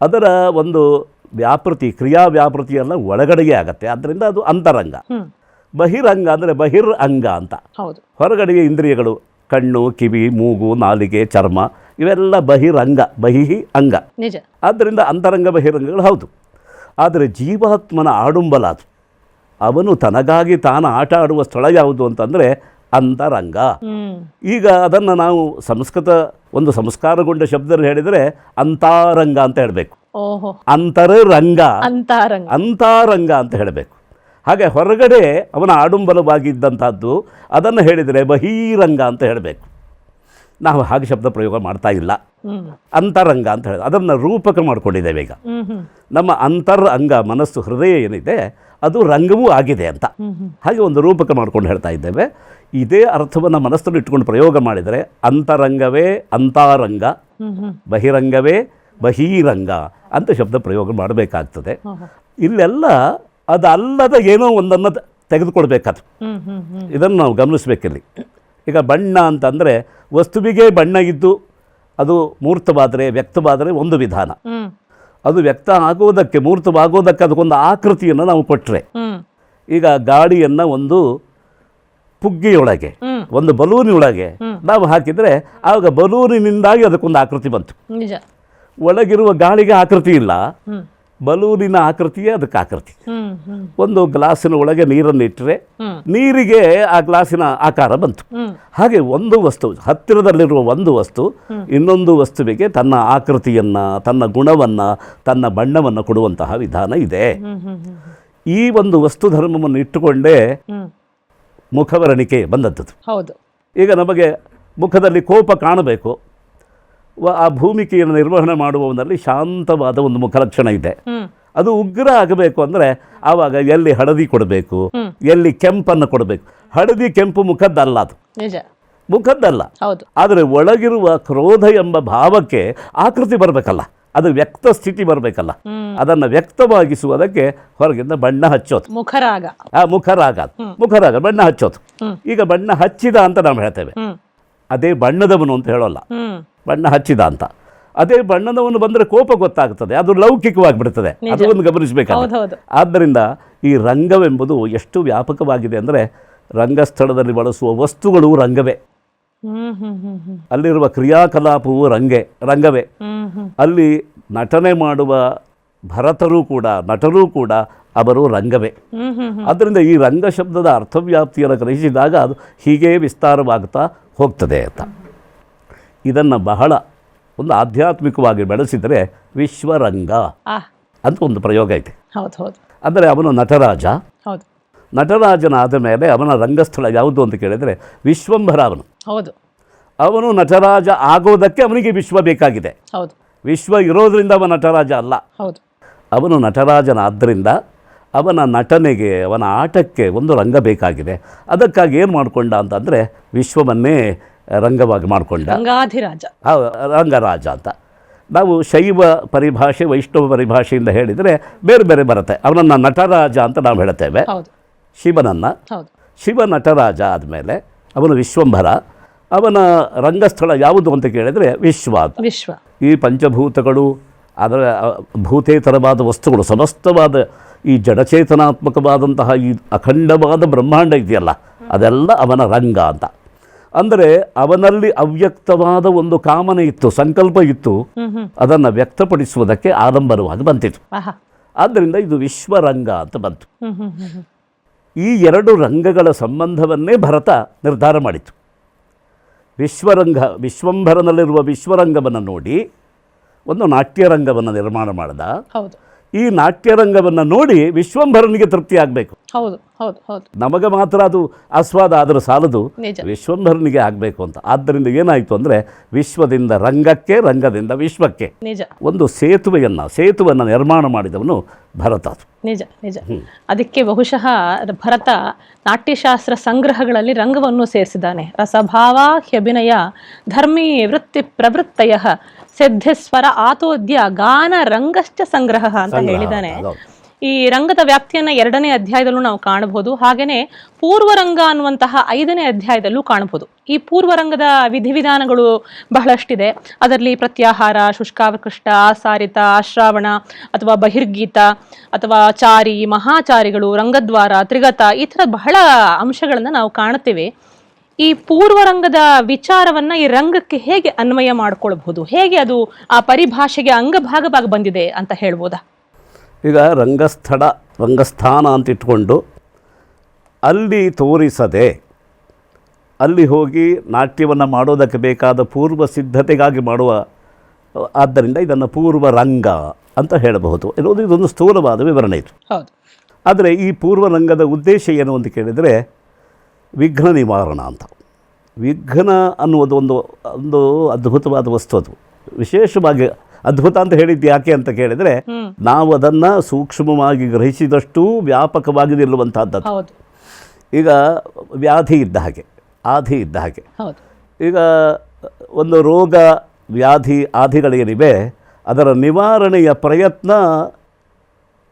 ಅದರ ಒಂದು ವ್ಯಾಪೃತಿ ಕ್ರಿಯಾ ವ್ಯಾಪೃತಿ ಎಲ್ಲ ಒಳಗಡೆಗೆ ಆಗತ್ತೆ. ಆದ್ದರಿಂದ ಅದು ಅಂತರಂಗ. ಬಹಿರಂಗ ಅಂದರೆ ಬಹಿರ್ ಅಂಗ ಅಂತ. ಹೊರಗಡೆಗೆ ಇಂದ್ರಿಯಗಳು ಕಣ್ಣು ಕಿವಿ ಮೂಗು ನಾಲಿಗೆ ಚರ್ಮ ಇವೆಲ್ಲ ಬಹಿರಂಗ ಬಹಿಹಿ ಅಂಗ. ಆದ್ದರಿಂದ ಅಂತರಂಗ ಬಹಿರಂಗಗಳು ಹೌದು. ಆದರೆ ಜೀವಾತ್ಮನ ಆಡುಂಬಲ ಅದು. ಅವನು ತನಗಾಗಿ ತಾನು ಆಟ ಆಡುವ ಸ್ಥಳ ಯಾವುದು ಅಂತಂದರೆ ಅಂತರಂಗ. ಈಗ ಅದನ್ನು ನಾವು ಸಂಸ್ಕೃತ ಒಂದು ಸಂಸ್ಕಾರಗೊಂಡ ಶಬ್ದರು ಹೇಳಿದರೆ ಅಂತಾರಂಗ ಅಂತ ಹೇಳಬೇಕು. ಅಂತರರಂಗ. ಅಂತಾರಂಗ. ಅಂತಾರಂಗ ಅಂತ ಹೇಳಬೇಕು. ಹಾಗೆ ಹೊರಗಡೆ ಅವನ ಆಡುಂಬಲವಾಗಿದ್ದಂಥದ್ದು ಅದನ್ನು ಹೇಳಿದರೆ ಬಹಿರಂಗ ಅಂತ ಹೇಳಬೇಕು. ನಾವು ಹಾಗೆ ಶಬ್ದ ಪ್ರಯೋಗ ಮಾಡ್ತಾ ಇಲ್ಲ. ಅಂತರಂಗ ಅಂತ ಹೇಳಿ ಅದನ್ನು ರೂಪಕ ಮಾಡಿಕೊಂಡಿದ್ದೇವೆ ಈಗ. ನಮ್ಮ ಅಂತರ ಅಂಗ ಮನಸ್ಸು ಹೃದಯ ಏನಿದೆ ಅದು ರಂಗವೂ ಆಗಿದೆ ಅಂತ. ಹಾಗೆ ಒಂದು ರೂಪಕ ಮಾಡ್ಕೊಂಡು ಹೇಳ್ತಾ ಇದ್ದೇವೆ. ಇದೇ ಅರ್ಥವನ್ನು ಮನಸ್ಸನ್ನು ಇಟ್ಕೊಂಡು ಪ್ರಯೋಗ ಮಾಡಿದರೆ ಅಂತರಂಗವೇ ಅಂತಾರಂಗ. ಬಹಿರಂಗವೇ ಬಹಿರಂಗ. ಅಂತ ಶಬ್ದ ಪ್ರಯೋಗ ಮಾಡಬೇಕಾಗ್ತದೆ. ಇಲ್ಲೆಲ್ಲ ಅದಲ್ಲದ ಏನೋ ಒಂದನ್ನು ತೆಗೆದುಕೊಡ್ಬೇಕಾದ ಇದನ್ನು ನಾವು ಗಮನಿಸಬೇಕಿಲ್ಲಿ. ಈಗ ಬಣ್ಣ ಅಂತಂದರೆ ವಸ್ತುವಿಗೆ ಬಣ್ಣ ಇದ್ದು ಅದು ಮೂರ್ತವಾದರೆ ವ್ಯಕ್ತವಾದರೆ ಒಂದು ವಿಧಾನ. ಅದು ವ್ಯಕ್ತ ಆಗೋದಕ್ಕೆ ಮೂರ್ತವಾಗೋದಕ್ಕೆ ಅದಕ್ಕೊಂದು ಆಕೃತಿಯನ್ನು ನಾವು ಕೊಟ್ಟರೆ ಈಗ ಗಾಡಿಯನ್ನು ಒಂದು ಪುಗ್ಗಿಯೊಳಗೆ ಒಂದು ಬಲೂನಿಯೊಳಗೆ ನಾವು ಹಾಕಿದರೆ ಆವಾಗ ಬಲೂನಿನಿಂದಾಗಿ ಅದಕ್ಕೊಂದು ಆಕೃತಿ ಬಂತು. ಒಳಗಿರುವ ಗಾಳಿಗೆ ಆಕೃತಿ ಇಲ್ಲ. ಬಲೂನಿನ ಆಕೃತಿಯೇ ಅದಕ್ಕೆ ಆಕೃತಿ. ಒಂದು ಗ್ಲಾಸಿನ ಒಳಗೆ ನೀರನ್ನು ಇಟ್ಟರೆ ನೀರಿಗೆ ಆ ಗ್ಲಾಸಿನ ಆಕಾರ ಬಂತು. ಹಾಗೆ ಒಂದು ವಸ್ತು ಹತ್ತಿರದಲ್ಲಿರುವ ಒಂದು ವಸ್ತು ಇನ್ನೊಂದು ವಸ್ತುವಿಗೆ ತನ್ನ ಆಕೃತಿಯನ್ನು ತನ್ನ ಗುಣವನ್ನು ತನ್ನ ಬಣ್ಣವನ್ನು ಕೊಡುವಂತಹ ವಿಧಾನ ಇದೆ. ಈ ಒಂದು ವಸ್ತು ಧರ್ಮವನ್ನು ಇಟ್ಟುಕೊಂಡೇ ಮುಖವರಣಿಕೆ ಬಂದದ್ದು. ಹೌದು. ಈಗ ನಮಗೆ ಮುಖದಲ್ಲಿ ಕೋಪ ಕಾಣಬೇಕು. ಆ ಭೂಮಿಕೆಯನ್ನು ನಿರ್ವಹಣೆ ಮಾಡುವವನಲ್ಲಿ ಶಾಂತವಾದ ಒಂದು ಮುಖಲಕ್ಷಣ ಇದೆ. ಅದು ಉಗ್ರ ಆಗಬೇಕು ಅಂದರೆ ಆವಾಗ ಎಲ್ಲಿ ಹಳದಿ ಕೊಡಬೇಕು ಎಲ್ಲಿ ಕೆಂಪನ್ನು ಕೊಡಬೇಕು. ಹಳದಿ ಕೆಂಪು ಮುಖದ್ದಲ್ಲ ಅದು. ಮುಖದ್ದಲ್ಲ. ಆದರೆ ಒಳಗಿರುವ ಕ್ರೋಧ ಎಂಬ ಭಾವಕ್ಕೆ ಆಕೃತಿ ಬರಬೇಕಲ್ಲ. ಅದು ವ್ಯಕ್ತ ಸ್ಥಿತಿ ಬರಬೇಕಲ್ಲ. ಅದನ್ನು ವ್ಯಕ್ತವಾಗಿಸುವುದಕ್ಕೆ ಹೊರಗಿಂದ ಬಣ್ಣ ಹಚ್ಚೋದು. ಮುಖರಾಗ. ಆ ಮುಖರಾಗ ಮುಖರಾಗ ಬಣ್ಣ ಹಚ್ಚೋದು. ಈಗ ಬಣ್ಣ ಹಚ್ಚಿದ ಅಂತ ನಾವು ಹೇಳ್ತೇವೆ. ಅದೇ ಬಣ್ಣದವನು ಅಂತ ಹೇಳೋಲ್ಲ. ಬಣ್ಣ ಹಚ್ಚಿದ ಅಂತ. ಅದೇ ಬಣ್ಣದವನು ಬಂದರೆ ಕೋಪ ಗೊತ್ತಾಗ್ತದೆ ಅದು ಲೌಕಿಕವಾಗಿ ಬಿಡ್ತದೆ ಅದು ಒಂದು ಗಮನಿಸಬೇಕಾಗುತ್ತೆ ಆದ್ದರಿಂದ ಈ ರಂಗವೆಂಬುದು ಎಷ್ಟು ವ್ಯಾಪಕವಾಗಿದೆ ಅಂದರೆ ರಂಗಸ್ಥಳದಲ್ಲಿ ಬಳಸುವ ವಸ್ತುಗಳು ರಂಗವೇ. ಅಲ್ಲಿರುವ ಕ್ರಿಯಾಕಲಾಪವು ರಂಗೆ ರಂಗವೇ. ಅಲ್ಲಿ ನಟನೆ ಮಾಡುವ ಭರತರೂ ಕೂಡ ನಟರೂ ಕೂಡ ಅವರು ರಂಗವೇ. ಆದ್ದರಿಂದ ಈ ರಂಗ ಶಬ್ದದ ಅರ್ಥವ್ಯಾಪ್ತಿಯನ್ನು ಗ್ರಹಿಸಿದಾಗ ಅದು ಹೀಗೆ ವಿಸ್ತಾರವಾಗ್ತಾ ಹೋಗ್ತದೆ ಅಂತ. ಇದನ್ನು ಬಹಳ ಒಂದು ಆಧ್ಯಾತ್ಮಿಕವಾಗಿ ಬೆಳೆಸಿದರೆ ವಿಶ್ವರಂಗ ಅಂತ ಒಂದು ಪ್ರಯೋಗ ಐತೆ. ಹೌದು ಹೌದು. ಅಂದರೆ ಅವನು ನಟರಾಜ. ಹೌದು. ನಟರಾಜನಾದ ಮೇಲೆ ಅವನ ರಂಗಸ್ಥಳ ಯಾವುದು ಅಂತ ಕೇಳಿದರೆ ವಿಶ್ವಂಭರ ಅವನು. ಹೌದು. ಅವನು ನಟರಾಜ ಆಗೋದಕ್ಕೆ ಅವನಿಗೆ ವಿಶ್ವ ಬೇಕಾಗಿದೆ. ಹೌದು. ವಿಶ್ವ ಇರೋದರಿಂದ ಅವನ ನಟರಾಜ ಅಲ್ಲ. ಹೌದು. ಅವನು ನಟರಾಜನಾದ್ದರಿಂದ ಅವನ ನಟನೆಗೆ ಅವನ ಆಟಕ್ಕೆ ಒಂದು ರಂಗ ಬೇಕಾಗಿದೆ. ಅದಕ್ಕಾಗಿ ಏನು ಮಾಡಿಕೊಂಡ ಅಂತಂದರೆ ವಿಶ್ವವನ್ನೇ ರಂಗವಾಗಿ ಮಾಡಿಕೊಂಡ. ರಂಗಾಧಿರಾಜ. ರಂಗರಾಜ ಅಂತ. ನಾವು ಶೈವ ಪರಿಭಾಷೆ ವೈಷ್ಣವ ಪರಿಭಾಷೆಯಿಂದ ಹೇಳಿದರೆ ಬೇರೆ ಬೇರೆ ಬರುತ್ತೆ. ಅವನನ್ನು ನಟರಾಜ ಅಂತ ನಾವು ಹೇಳ್ತೇವೆ. ಶಿವನನ್ನು. ಶಿವ ನಟರಾಜ ಆದಮೇಲೆ ಅವನು ವಿಶ್ವಂಭರ. ಅವನ ರಂಗಸ್ಥಳ ಯಾವುದು ಅಂತ ಕೇಳಿದರೆ ವಿಶ್ವ ವಿಶ್ವ. ಈ ಪಂಚಭೂತಗಳು ಅದರ ಭೂತೇತರವಾದ ವಸ್ತುಗಳು ಸಮಸ್ತವಾದ ಈ ಜಡಚೇತನಾತ್ಮಕವಾದಂತಹ ಈ ಅಖಂಡವಾದ ಬ್ರಹ್ಮಾಂಡ ಇದೆಯಲ್ಲ ಅದೆಲ್ಲ ಅವನ ರಂಗ ಅಂತ. ಅಂದರೆ ಅವನಲ್ಲಿ ಅವ್ಯಕ್ತವಾದ ಒಂದು ಕಾಮನೆ ಇತ್ತು ಸಂಕಲ್ಪ ಇತ್ತು. ಅದನ್ನು ವ್ಯಕ್ತಪಡಿಸುವುದಕ್ಕೆ ಆಡಂಬರವಾಗಿ ಬಂತಿತ್ತು. ಆದ್ದರಿಂದ ಇದು ವಿಶ್ವರಂಗ ಅಂತ ಬಂತು. ಈ ಎರಡು ರಂಗಗಳ ಸಂಬಂಧವನ್ನೇ ಭರತ ನಿರ್ಧಾರ ಮಾಡಿತು. ವಿಶ್ವರಂಗ ವಿಶ್ವಂಭರನಲ್ಲಿರುವ ವಿಶ್ವರಂಗವನ್ನು ನೋಡಿ ಒಂದು ನಾಟ್ಯರಂಗವನ್ನು ನಿರ್ಮಾಣ ಮಾಡಿದ. ಈ ನಾಟ್ಯರಂಗವನ್ನು ನೋಡಿ ವಿಶ್ವಂಭರನಿಗೆ ತೃಪ್ತಿ ಆಗಬೇಕು. ಹೌದು. ನಮಗೆ ಮಾತ್ರ ಅದು ಆಸ್ವಾದ ಆದರೂ ಸಾಲದು ನಿಜ. ವಿಶ್ವಂಭರನಿಗೆ ಆಗಬೇಕು ಅಂತ. ಆದ್ದರಿಂದ ಏನಾಯಿತು ಅಂದರೆ ವಿಶ್ವದಿಂದ ರಂಗಕ್ಕೆ ರಂಗದಿಂದ ವಿಶ್ವಕ್ಕೆ ನಿಜ. ಒಂದು ಸೇತುವೆಯನ್ನು ಸೇತುವೆಯನ್ನು ನಿರ್ಮಾಣ ಮಾಡಿದವನು ಭರತ. ನಿಜ ನಿಜ. ಅದಕ್ಕೆ ಬಹುಶಃ ಭರತ ನಾಟ್ಯಶಾಸ್ತ್ರ ಸಂಗ್ರಹಗಳಲ್ಲಿ ರಂಗವನ್ನು ಸೇರಿಸಿದ್ದಾನೆ. ರಸಭಾವ ಹ್ಯಭಿನಯ ಧರ್ಮೀ ವೃತ್ತಿ ಪ್ರವೃತ್ತಯ. ಸಿದ್ಧಸ್ವರ ಆತೋದ್ಯ ಗಾನ ರಂಗಶ್ಚ ಸಂಗ್ರಹ ಅಂತ ಹೇಳಿದ್ದಾನೆ. ಈ ರಂಗದ ವ್ಯಾಪ್ತಿಯನ್ನ ಎರಡನೇ ಅಧ್ಯಾಯದಲ್ಲೂ ನಾವು ಕಾಣಬಹುದು. ಹಾಗೇನೆ ಪೂರ್ವರಂಗ ಅನ್ನುವಂತಹ ಐದನೇ ಅಧ್ಯಾಯದಲ್ಲೂ ಕಾಣಬಹುದು. ಈ ಪೂರ್ವರಂಗದ ವಿಧಿವಿಧಾನಗಳು ಬಹಳಷ್ಟಿದೆ. ಅದರಲ್ಲಿ ಪ್ರತ್ಯಾಹಾರ, ಶುಷ್ಕಾವಕೃಷ್ಟ, ಆಸಾರಿತ, ಆಶ್ರಾವಣ ಅಥವಾ ಬಹಿರ್ಗೀತ ಅಥವಾ ಚಾರಿ, ಮಹಾಚಾರಿಗಳು, ರಂಗದ್ವಾರ, ತ್ರಿಗತ ಈ ಥರ ಬಹಳ ಅಂಶಗಳನ್ನು ನಾವು ಕಾಣುತ್ತೇವೆ. ಈ ಪೂರ್ವರಂಗದ ವಿಚಾರವನ್ನ ಈ ರಂಗಕ್ಕೆ ಹೇಗೆ ಅನ್ವಯ ಮಾಡ್ಕೊಳ್ಬಹುದು? ಹೇಗೆ ಅದು ಆ ಪರಿಭಾಷೆಗೆ ಅಂಗಭಾಗವಾಗಿ ಬಂದಿದೆ ಅಂತ ಹೇಳ್ಬೋದಾ? ಈಗ ರಂಗಸ್ಥಳ ರಂಗಸ್ಥಾನ ಅಂತ ಇಟ್ಕೊಂಡು ಅಲ್ಲಿ ತೋರಿಸದೆ ಅಲ್ಲಿ ಹೋಗಿ ನಾಟ್ಯವನ್ನು ಮಾಡೋದಕ್ಕೆ ಬೇಕಾದ ಪೂರ್ವ ಸಿದ್ಧತೆಗಾಗಿ ಮಾಡುವ ಆದ್ದರಿಂದ ಇದನ್ನು ಪೂರ್ವ ರಂಗ ಅಂತ ಹೇಳಬಹುದು. ಇರೋದು ಇದೊಂದು ಸ್ಥೂಲವಾದ ವಿವರಣೆ ಇದು. ಹೌದು. ಆದರೆ ಈ ಪೂರ್ವ ರಂಗದ ಉದ್ದೇಶ ಏನು ಅಂತ ಕೇಳಿದರೆ ವಿಘ್ನ ನಿವಾರಣ ಅಂತ. ವಿಘ್ನ ಅನ್ನುವುದು ಒಂದು ಒಂದು ಅದ್ಭುತವಾದ ವಸ್ತು ಅದು. ವಿಶೇಷವಾಗಿ ಅದ್ಭುತ ಅಂತ ಹೇಳಿದ್ದು ಯಾಕೆ ಅಂತ ಕೇಳಿದರೆ ನಾವು ಅದನ್ನು ಸೂಕ್ಷ್ಮವಾಗಿ ಗ್ರಹಿಸಿದಷ್ಟು ವ್ಯಾಪಕವಾಗಿ ನಿಲ್ಲುವಂತಹದ್ದು ಹೌದು. ಈಗ ವ್ಯಾಧಿ ಇದ್ದ ಹಾಗೆ ಆಧಿ ಇದ್ದ ಹಾಗೆ. ಈಗ ಒಂದು ರೋಗ ವ್ಯಾಧಿ ಆಧಿಗಳೇನಿವೆ ಅದರ ನಿವಾರಣೆಯ ಪ್ರಯತ್ನ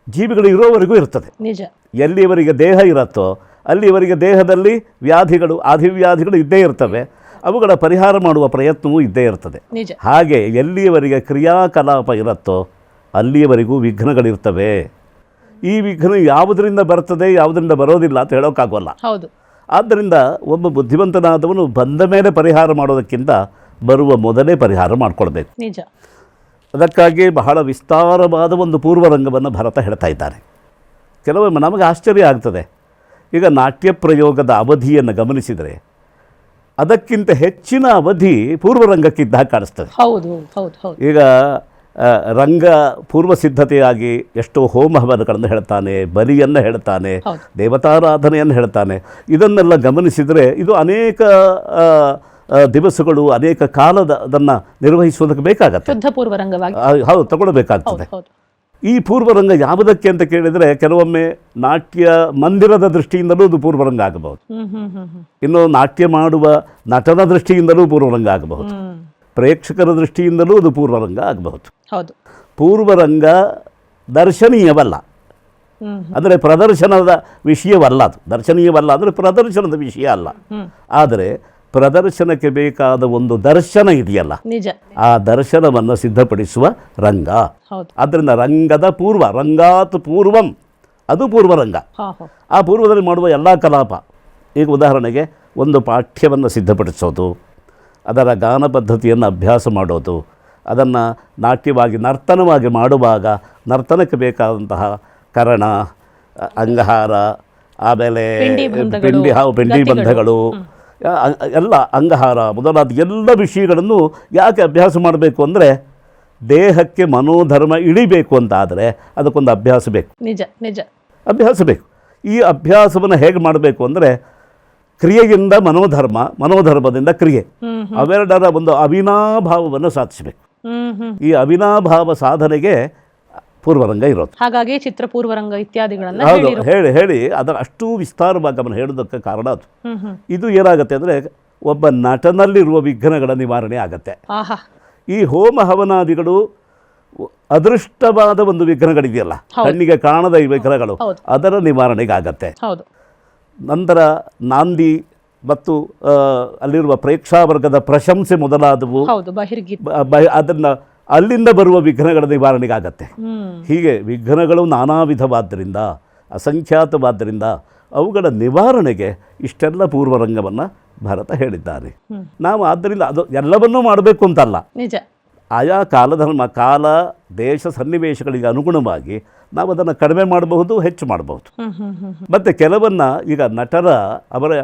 ಜೀವಿಗಳು ಇರೋವರೆಗೂ ಇರ್ತದೆ. ನಿಜ. ಎಲ್ಲಿಯವರೆಗೆ ದೇಹ ಇರುತ್ತೋ ಅಲ್ಲಿವರಿಗೆ ದೇಹದಲ್ಲಿ ವ್ಯಾಧಿಗಳು ಆಧಿವ್ಯಾಧಿಗಳು ಇದ್ದೇ ಇರ್ತವೆ. ಅವುಗಳ ಪರಿಹಾರ ಮಾಡುವ ಪ್ರಯತ್ನವೂ ಇದ್ದೇ ಇರ್ತದೆ. ನಿಜ. ಹಾಗೆ ಎಲ್ಲಿಯವರೆಗೆ ಕ್ರಿಯಾಕಲಾಪ ಇರುತ್ತೋ ಅಲ್ಲಿಯವರೆಗೂ ವಿಘ್ನಗಳಿರ್ತವೆ. ಈ ವಿಘ್ನ ಯಾವುದರಿಂದ ಬರ್ತದೆ ಯಾವುದರಿಂದ ಬರೋದಿಲ್ಲ ಅಂತ ಹೇಳೋಕ್ಕಾಗೋಲ್ಲ. ಹೌದು. ಆದ್ದರಿಂದ ಒಬ್ಬ ಬುದ್ಧಿವಂತನಾದವನು ಬಂದ ಮೇಲೆ ಪರಿಹಾರ ಮಾಡೋದಕ್ಕಿಂತ ಬರುವ ಮೊದಲೇ ಪರಿಹಾರ ಮಾಡಿಕೊಳ್ಬೇಕು. ನಿಜ. ಅದಕ್ಕಾಗಿ ಬಹಳ ವಿಸ್ತಾರವಾದ ಒಂದು ಪೂರ್ವರಂಗವನ್ನು ಭರತ ಹೇಳ್ತಾ ಇದ್ದಾನೆ ಕೆಲವೊಮ್ಮೆ ನಮಗೆ ಆಶ್ಚರ್ಯ ಆಗ್ತದೆ. ಈಗ ನಾಟ್ಯ ಪ್ರಯೋಗದ ಅವಧಿಯನ್ನು ಗಮನಿಸಿದರೆ ಅದಕ್ಕಿಂತ ಹೆಚ್ಚಿನ ಅವಧಿ ಪೂರ್ವರಂಗಕ್ಕಿದ್ದಾಗ ಕಾಣಿಸ್ತದೆ. ಹೌದು ಹೌದು ಹೌದು ಈಗ ರಂಗ ಪೂರ್ವ ಸಿದ್ಧತೆಯಾಗಿ ಎಷ್ಟೋ ಹೋಮ ಹವನಗಳನ್ನು ಹೇಳ್ತಾನೆ ಬಲಿಯನ್ನು ಹೇಳ್ತಾನೆ. ದೇವತಾರಾಧನೆಯನ್ನು ಹೇಳ್ತಾನೆ. ಇದನ್ನೆಲ್ಲ ಗಮನಿಸಿದರೆ ಇದು ಅನೇಕ ದಿವಸಗಳು ಅನೇಕ ಕಾಲದ ಅದನ್ನು ನಿರ್ವಹಿಸುವುದಕ್ಕೆ ಬೇಕಾಗತ್ತೆ. ಹೌದು ತಗೊಳ್ಬೇಕಾಗ್ತದೆ. ಈ ಪೂರ್ವರಂಗ ಯಾವುದಕ್ಕೆ ಅಂತ ಕೇಳಿದರೆ ಕೆಲವೊಮ್ಮೆ ನಾಟ್ಯ ಮಂದಿರದ ದೃಷ್ಟಿಯಿಂದಲೂ ಅದು ಪೂರ್ವರಂಗ ಆಗಬಹುದು. ಇನ್ನು ನಾಟ್ಯ ಮಾಡುವ ನಟನ ದೃಷ್ಟಿಯಿಂದಲೂ ಪೂರ್ವರಂಗ ಆಗಬಹುದು. ಪ್ರೇಕ್ಷಕರ ದೃಷ್ಟಿಯಿಂದಲೂ ಅದು ಪೂರ್ವರಂಗ ಆಗಬಹುದು. ಹೌದು. ಪೂರ್ವರಂಗ ದರ್ಶನೀಯವಲ್ಲ. ಅಂದರೆ ಪ್ರದರ್ಶನದ ವಿಷಯವಲ್ಲ ಅದು. ದರ್ಶನೀಯವಲ್ಲ ಅಂದರೆ ಪ್ರದರ್ಶನದ ವಿಷಯ ಅಲ್ಲ. ಆದರೆ ಪ್ರದರ್ಶನಕ್ಕೆ ಬೇಕಾದ ಒಂದು ದರ್ಶನ ಇದೆಯಲ್ಲ? ನಿಜ. ಆ ದರ್ಶನವನ್ನು ಸಿದ್ಧಪಡಿಸುವ ರಂಗ. ಆದ್ದರಿಂದ ರಂಗದ ಪೂರ್ವ ರಂಗಾತ್ ಪೂರ್ವಂ ಅದು ಪೂರ್ವರಂಗ ಆ ಪೂರ್ವದಲ್ಲಿ ಮಾಡುವ ಎಲ್ಲ ಕಲಾಪ. ಈಗ ಉದಾಹರಣೆಗೆ ಒಂದು ಪಾಠ್ಯವನ್ನು ಸಿದ್ಧಪಡಿಸೋದು ಅದರ ಗಾನ ಪದ್ಧತಿಯನ್ನು ಅಭ್ಯಾಸ ಮಾಡೋದು ಅದನ್ನು ನಾಟ್ಯವಾಗಿ ನರ್ತನವಾಗಿ ಮಾಡುವಾಗ ನರ್ತನಕ್ಕೆ ಬೇಕಾದಂತಹ ಕರಣ ಅಂಗಹಾರ ಆಮೇಲೆ ಪಿಂಡಿ ಹಾವು ಪಿಂಡಿ ಬಂಧಗಳು ಎಲ್ಲ ಅಂಗಹಾರ ಮೊದಲಾದ ಎಲ್ಲ ವಿಷಯಗಳನ್ನು ಯಾಕೆ ಅಭ್ಯಾಸ ಮಾಡಬೇಕು ಅಂದರೆ ದೇಹಕ್ಕೆ ಮನೋಧರ್ಮ ಇಳಿಬೇಕು ಅಂತ ಆದರೆ ಅದಕ್ಕೊಂದು ಅಭ್ಯಾಸ ಬೇಕು. ನಿಜ ನಿಜ. ಅಭ್ಯಾಸ ಬೇಕು. ಈ ಅಭ್ಯಾಸವನ್ನು ಹೇಗೆ ಮಾಡಬೇಕು ಅಂದರೆ ಕ್ರಿಯೆಯಿಂದ ಮನೋಧರ್ಮ ಮನೋಧರ್ಮದಿಂದ ಕ್ರಿಯೆ. ಅವೆರಡರ ಒಂದು ಅವಿನಾಭಾವವನ್ನು ಸಾಧಿಸಬೇಕು. ಈ ಅವಿನಾಭಾವ ಸಾಧನೆಗೆ ಪೂರ್ವರಂಗ ಇರೋದು. ಹಾಗಾಗಿ ಚಿತ್ರ ಪೂರ್ವರಂಗ ಇತ್ಯಾದಿಗಳನ್ನು ಹೌದು ಹೇಳಿ ಹೇಳಿ ಅದರ ಅಷ್ಟು ವಿಸ್ತಾರವಾಗಿ ಅವನು ಹೇಳೋದಕ್ಕೆ ಕಾರಣ ಅದು. ಇದು ಏನಾಗುತ್ತೆ ಅಂದರೆ ಒಬ್ಬ ನಟನಲ್ಲಿರುವ ವಿಘ್ನಗಳ ನಿವಾರಣೆ ಆಗತ್ತೆ. ಈ ಹೋಮ ಹವನಾದಿಗಳು ಅದೃಷ್ಟವಾದ ಒಂದು ವಿಘ್ನಗಳಿದೆಯಲ್ಲ. ಕಣ್ಣಿಗೆ ಕಾಣದ ಈ ವಿಘ್ನಗಳು ಅದರ ನಿವಾರಣೆಗಾಗತ್ತೆ ಹೌದು. ನಂತರ ನಾಂದಿ ಮತ್ತು ಅಲ್ಲಿರುವ ಪ್ರೇಕ್ಷಾವರ್ಗದ ಪ್ರಶಂಸೆ ಮೊದಲಾದವು. ಅದನ್ನ ಅಲ್ಲಿಂದ ಬರುವ ವಿಘ್ನಗಳ ನಿವಾರಣೆಗಾಗತ್ತೆ. ಹೀಗೆ ವಿಘ್ನಗಳು ನಾನಾ ವಿಧವಾದ್ದರಿಂದ ಅಸಂಖ್ಯಾತವಾದ್ದರಿಂದ ಅವುಗಳ ನಿವಾರಣೆಗೆ ಇಷ್ಟೆಲ್ಲ ಪೂರ್ವರಂಗವನ್ನು ಭರತ ಹೇಳಿದ್ದಾರೆ. ನಾವು ಆದ್ದರಿಂದ ಅದು ಎಲ್ಲವನ್ನೂ ಮಾಡಬೇಕು ಅಂತಲ್ಲ. ನಿಜ. ಆಯಾ ಕಾಲಧರ್ಮ ಕಾಲ ದೇಶ ಸನ್ನಿವೇಶಗಳಿಗೆ ಅನುಗುಣವಾಗಿ ನಾವು ಅದನ್ನು ಕಡಿಮೆ ಮಾಡಬಹುದು ಹೆಚ್ಚು ಮಾಡಬಹುದು. ಮತ್ತು ಕೆಲವನ್ನ ಈಗ ನಟರ ಅವರ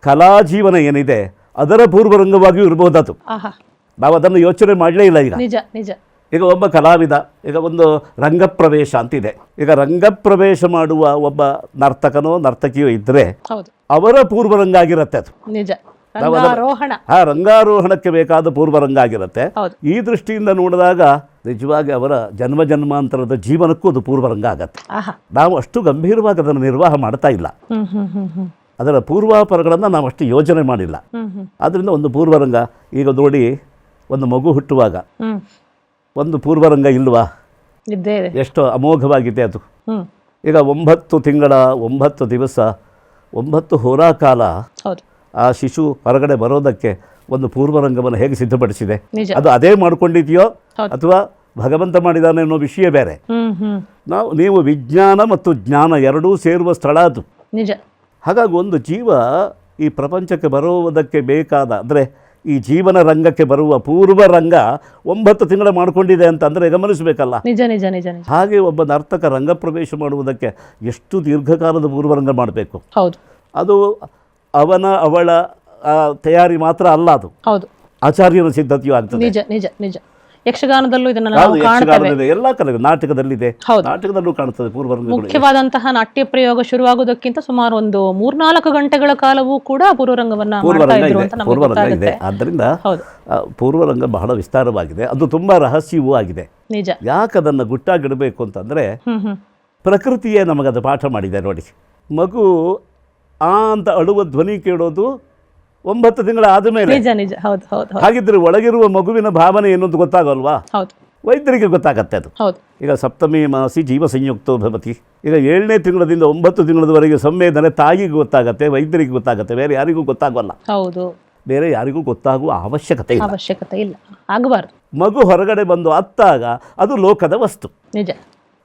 ಕಲಾಜೀವನ ಏನಿದೆ ಅದರ ಪೂರ್ವರಂಗವಾಗಿಯೂ ಇರಬಹುದು ಅದು ಆಹಾ. ನಾವು ಅದನ್ನು ಯೋಚನೆ ಮಾಡಲೇ ಇಲ್ಲ ಈಗ. ನಿಜ ನಿಜ. ಈಗ ಒಬ್ಬ ಕಲಾವಿದ ಈಗ ಒಂದು ರಂಗಪ್ರವೇಶ ಅಂತಿದೆ. ಈಗ ರಂಗಪ್ರವೇಶ ಮಾಡುವ ಒಬ್ಬ ನರ್ತಕನೋ ನರ್ತಕಿಯೋ ಇದ್ದರೆ ಹೌದು. ಅವರ ಪೂರ್ವರಂಗ ಆಗಿರುತ್ತೆ ಅದು. ನಿಜ. ನಾವು ಅದನ್ನ- ರಂಗಾರೋಹಣ. ಆ ರಂಗಾರೋಹಣಕ್ಕೆ ಬೇಕಾದ ಪೂರ್ವರಂಗ ಆಗಿರುತ್ತೆ ಹೌದು. ಈ ದೃಷ್ಟಿಯಿಂದ ನೋಡಿದಾಗ ನಿಜವಾಗಿ ಅವರ ಜನ್ಮ ಜನ್ಮಾಂತರದ ಜೀವನಕ್ಕೂ ಅದು ಪೂರ್ವರಂಗ ಆಗತ್ತೆ. ಆಹಾ. ನಾವು ಅಷ್ಟು ಗಂಭೀರವಾಗಿ ಅದನ್ನು ನಿರ್ವಾಹ ಮಾಡ್ತಾ ಇಲ್ಲ. ಹ್ಮ್ ಹ್ಮ್ ಹ್ಮ್ ಹ್ಮ್. ಅದರ ಪೂರ್ವಾಪರಗಳನ್ನು ನಾವು ಅಷ್ಟು ಯೋಚನೆ ಮಾಡಿಲ್ಲ. ಹ್ಮ್ ಹ್ಮ್. ಆದ್ದರಿಂದ ಒಂದು ಪೂರ್ವರಂಗ ಈಗ ನೋಡಿ ಒಂದು ಮಗು ಹುಟ್ಟುವಾಗ ಒಂದು ಪೂರ್ವರಂಗ ಇಲ್ವಾ? ಎಷ್ಟು ಅಮೋಘವಾಗಿದೆ ಅದು. ಈಗ ಒಂಬತ್ತು ತಿಂಗಳ ಒಂಬತ್ತು ದಿವಸ ಒಂಬತ್ತು ಹೋರಾಕಾಲ ಹೌದು. ಆ ಶಿಶು ಹೊರಗಡೆ ಬರೋದಕ್ಕೆ ಒಂದು ಪೂರ್ವರಂಗವನ್ನು ಹೇಗೆ ಸಿದ್ಧಪಡಿಸಿದೆ? ಅದು ಅದೇ ಮಾಡ್ಕೊಂಡಿದೆಯೋ ಅಥವಾ ಭಗವಂತ ಮಾಡಿದಾನೆ ಅನ್ನೋ ವಿಷಯ ಬೇರೆ? ನಾವು ನೀವು ವಿಜ್ಞಾನ ಮತ್ತು ಜ್ಞಾನ ಎರಡೂ ಸೇರುವ ಸ್ಥಳ ಅದು. ನಿಜ. ಹಾಗಾಗಿ ಒಂದು ಜೀವ ಈ ಪ್ರಪಂಚಕ್ಕೆ ಬರುವುದಕ್ಕೆ ಬೇಕಾದ ಅಂದರೆ ಈ ಜೀವನ ರಂಗಕ್ಕೆ ಬರುವ ಪೂರ್ವ ರಂಗ ಒಂಬತ್ತು ತಿಂಗಳ ಮಾಡಿಕೊಂಡಿದೆ ಅಂತಂದರೆ ಗಮನಿಸಬೇಕಲ್ಲ? ನಿಜ ನಿಜ ನಿಜ ನಿಜ. ಹಾಗೆ ಒಬ್ಬ ನರ್ತಕ ರಂಗಪ್ರವೇಶ ಮಾಡುವುದಕ್ಕೆ ಎಷ್ಟು ದೀರ್ಘಕಾಲದ ಪೂರ್ವರಂಗ ಮಾಡಬೇಕು? ಹೌದು. ಅದು ಅವನ ಅವಳ ತಯಾರಿ ಮಾತ್ರ ಅಲ್ಲ ಅದು. ಹೌದು. ಆಚಾರ್ಯನ ಸಿದ್ಧತೆಯೂ ಆಗ್ತದೆ. ನಿಜ ನಿಜ ನಿಜ. ಯಕ್ಷಗಾನದಲ್ಲೂ ಇದನ್ನ ನಾವು ಯಾವುದು ಕಾಣ್ತೇವೆ. ಯಕ್ಷಗಾನದಲ್ಲಿ ಎಲ್ಲ ಕಲೆ ನಾಟಕದಲ್ಲಿದೆ. ಹೌದು. ನಾಟಕದಲ್ಲೂ ಕಾಣ್ತದೆ ಪೂರ್ವರಂಗಗಳು ಮುಖ್ಯವಾದಂತಹ ನಾಟ್ಯ ಪ್ರಯೋಗ ಶುರುವಾಗುವುದಕ್ಕಿಂತ ಸುಮಾರು ಒಂದು ಮೂರ್ನಾಲ್ಕು ಗಂಟೆಗಳ ಕಾಲವೂ ಕೂಡ ಪೂರ್ವರಂಗವನ್ನ ಮಾಡ್ತಾ ಪೂರ್ವರಂಗ ಇದ್ರು ಇದೆ ಅಂತ ನಮಗೆ ಪೂರ್ವರಂಗ ಇದೆ. ಗೊತ್ತಾಗುತ್ತೆ. ಆದ್ದರಿಂದ ಹೌದು. ಆ, ಪೂರ್ವರಂಗ ಬಹಳ ವಿಸ್ತಾರವಾಗಿದೆ. ಅದು ತುಂಬಾ ರಹಸ್ಯವೂ ಆಗಿದೆ. ನಿಜ. ಯಾಕೆ ಅದನ್ನು ಗುಟ್ಟಾಗಿಡಬೇಕು ಅಂತಂದ್ರೆ ಹ್ಮ್ ಹ್ಮ್. ಪ್ರಕೃತಿಯೇ ನಮಗದು ಪಾಠ ಮಾಡಿದೆ ನೋಡಿ. ಮಗು ಆ ಅಂತ ಅಳುವ ಧ್ವನಿ ಕೇಳೋದು ಒಂಬತ್ತು ತಿಂಗಳ ಆದಮೇಲೆ ನಿಜ ನಿಜ. ಹೌದು ಹೌದು ಹೌದು. ಹಾಗಿದ್ರೆ ಒಳಗಿರುವ ಮಗುವಿನ ಭಾವನೆ ಏನು ಅಂತ ಗೊತ್ತಾಗಲ್ವಾ? ಹೌದು. ವೈದ್ಯರಿಗೆ ಗೊತ್ತಾಗತ್ತೆ ಅದು. ಹೌದು. ಈಗ ಸಪ್ತಮಿ ಮಾಸಿ ಜೀವ ಸಂಯುಕ್ತೋ ಭವತಿ. ಈಗ ಏಳನೇ ತಿಂಗಳದಿಂದ ಒಂಬತ್ತು ತಿಂಗಳದವರೆಗೆ ಸಂವೇದನೆ ತಾಯಿಗೆ ಗೊತ್ತಾಗತ್ತೆ ವೈದ್ಯರಿಗೆ ಗೊತ್ತಾಗತ್ತೆ ಬೇರೆ ಯಾರಿಗೂ ಗೊತ್ತಾಗಲ್ಲ. ಹೌದು. ಬೇರೆ ಯಾರಿಗೂ ಗೊತ್ತಾಗುವ ಅವಶ್ಯಕತೆ ಇಲ್ಲ. ಅವಶ್ಯಕತೆ ಇಲ್ಲ. ಆಗಬಾರ್ದು. ಮಗು ಹೊರಗಡೆ ಬಂದು ಅತ್ತಾಗ ಅದು ಲೋಕದ ವಸ್ತು. ನಿಜ.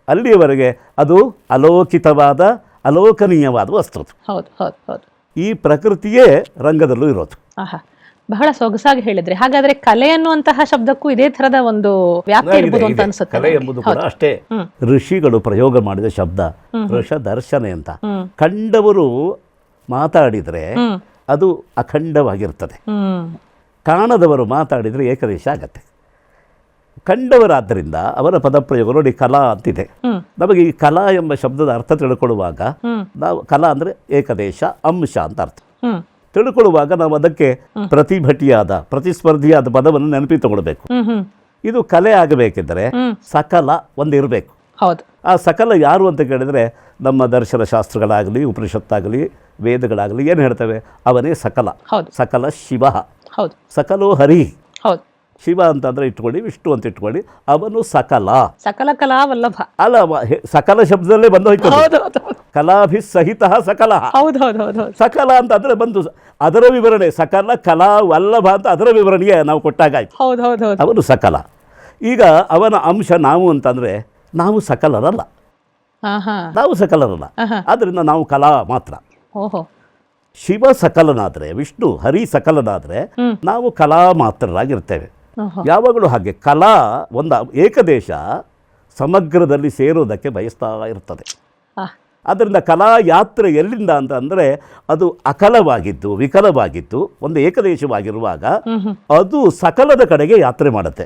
ಅಲ್ಲಿಯವರೆಗೆ ಅದು ಅಲೋಕಿತವಾದ ಅಲೋಕನೀಯವಾದ ವಸ್ತು ಅದು. ಹೌದು ಹೌದು ಹೌದು. ಈ ಪ್ರಕೃತಿಯೇ ರಂಗದಲ್ಲೂ ಇರೋದು. ಆಹಾ ಬಹಳ ಸೊಗಸಾಗಿ ಹೇಳಿದ್ರೆ. ಹಾಗಾದ್ರೆ ಕಲೆ ಅನ್ನುವಂತಹ ಶಬ್ದಕ್ಕೂ ಇದೇ ತರದ ಒಂದು ವ್ಯಾಪ್ತಿ ಇರ್ಬೋದು ಅಂತ. ಅನ್ಸುತ್ತೆ ಕಲೆ. ಎಂಬುದು ಕೂಡ ಅಷ್ಟೇ. ಋಷಿಗಳು ಪ್ರಯೋಗ ಮಾಡಿದ ಶಬ್ದ ಋಷ ದರ್ಶನ ಅಂತ. ಕಂಡವರು ಮಾತಾಡಿದ್ರೆ ಅದು ಅಖಂಡವಾಗಿರ್ತದೆ. ಕಾಣದವರು ಮಾತಾಡಿದ್ರೆ ಏಕದೇಶ ಆಗತ್ತೆ. ಕಂಡವರಾದ್ದರಿಂದ ಅವರ ಪದಪ್ರಯೋಗ ನೋಡಿ ಕಲಾ ಅಂತಿದೆ. ನಮಗೆ ಈ ಕಲಾ ಎಂಬ ಶಬ್ದದ ಅರ್ಥ ತಿಳ್ಕೊಳ್ಳುವಾಗ ನಾವು ಕಲಾ ಅಂದರೆ ಏಕದೇಶ ಅಂಶ ಅಂತ ಅರ್ಥ. ತಿಳ್ಕೊಳ್ಳುವಾಗ ನಾವು ಅದಕ್ಕೆ ಪ್ರತಿಭಟಿಯಾದ ಪ್ರತಿಸ್ಪರ್ಧಿಯಾದ ಪದವನ್ನು ನೆನಪಿ ತಗೊಳ್ಬೇಕು. ಇದು ಕಲೆ ಆಗಬೇಕಿದ್ದರೆ ಸಕಲ ಒಂದಿರಬೇಕು. ಹೌದು. ಆ ಸಕಲ ಯಾರು ಅಂತ ಕೇಳಿದರೆ ನಮ್ಮ ದರ್ಶನ ಶಾಸ್ತ್ರಗಳಾಗಲಿ ಉಪನಿಷತ್ತಾಗಲಿ ವೇದಗಳಾಗಲಿ ಏನು ಹೇಳ್ತವೆ? ಅವನೇ ಸಕಲ. ಸಕಲ ಶಿವ. ಸಕಲೋ ಹರಿ. ಶಿವ ಅಂತಂದರೆ ಇಟ್ಕೊಳ್ಳಿ ವಿಷ್ಣು ಅಂತ ಇಟ್ಕೊಳ್ಳಿ ಅವನು ಸಕಲ. ಸಕಲ ಕಲಾ ವಲ್ಲಭ. ಅಲ್ಲ ಹೆ- ಸಕಲ ಶಬ್ದದಲ್ಲೇ ಬಂದು ಹೋಯ್ತು ಅದು. ಹೌದು ಹೌದು ಹೌದು. ಕಲಾಭಿ ಸಹಿತ ಸಕಲ. ಹೌದು ಹೌದು ಹೌದು ಹೌದು. ಸಕಲ ಅಂತ ಅಂದ್ರೆ ಬಂದು ಸ- ಅದರ ವಿವರಣೆ ಸಕಲ ಕಲಾ ವಲ್ಲಭ ಅಂತ ಅದರ ವಿವರಣೆಗೆ ನಾವು ಕೊಟ್ಟಾಗಾಯ್ತು ಹೌದು ಹೌದು ಹೌದು. ಅವನು ಸಕಲ. ಈಗ ಅವನ ಅಂಶ ನಾವು ಅಂತಂದರೆ ನಾವು ಸಕಲರಲ್ಲ. ಹಾ ಹಾ ನಾವು ಸಕಲರಲ್ಲ. ಆಹಾ. ಆದ್ದರಿಂದ ನಾವು ಕಲಾ ಮಾತ್ರ. ಓಹೋ. ಶಿವ ಸಕಲನಾದರೆ ವಿಷ್ಣು ಹರಿ ಸಕಲನಾದರೆ ನಾವು ಕಲಾ ಮಾತ್ರರಾಗಿರ್ತೇವೆ. ಯಾವಾಗಲೂ ಹಾಗೆ ಕಲಾ ಒಂದು ಏಕದೇಶ ಸಮಗ್ರದಲ್ಲಿ ಸೇರೋದಕ್ಕೆ ಬಯಸ್ತಾ ಇರ್ತದೆ. ಆದ್ದರಿಂದ ಕಲಾ ಯಾತ್ರೆ ಎಲ್ಲಿಂದ ಅಂತ ಅಂದರೆ ಅದು ಅಕಲವಾಗಿದ್ದು ವಿಕಲವಾಗಿದ್ದು ಒಂದು ಏಕದೇಶವಾಗಿರುವಾಗ ಅದು ಸಕಲದ ಕಡೆಗೆ ಯಾತ್ರೆ ಮಾಡುತ್ತೆ.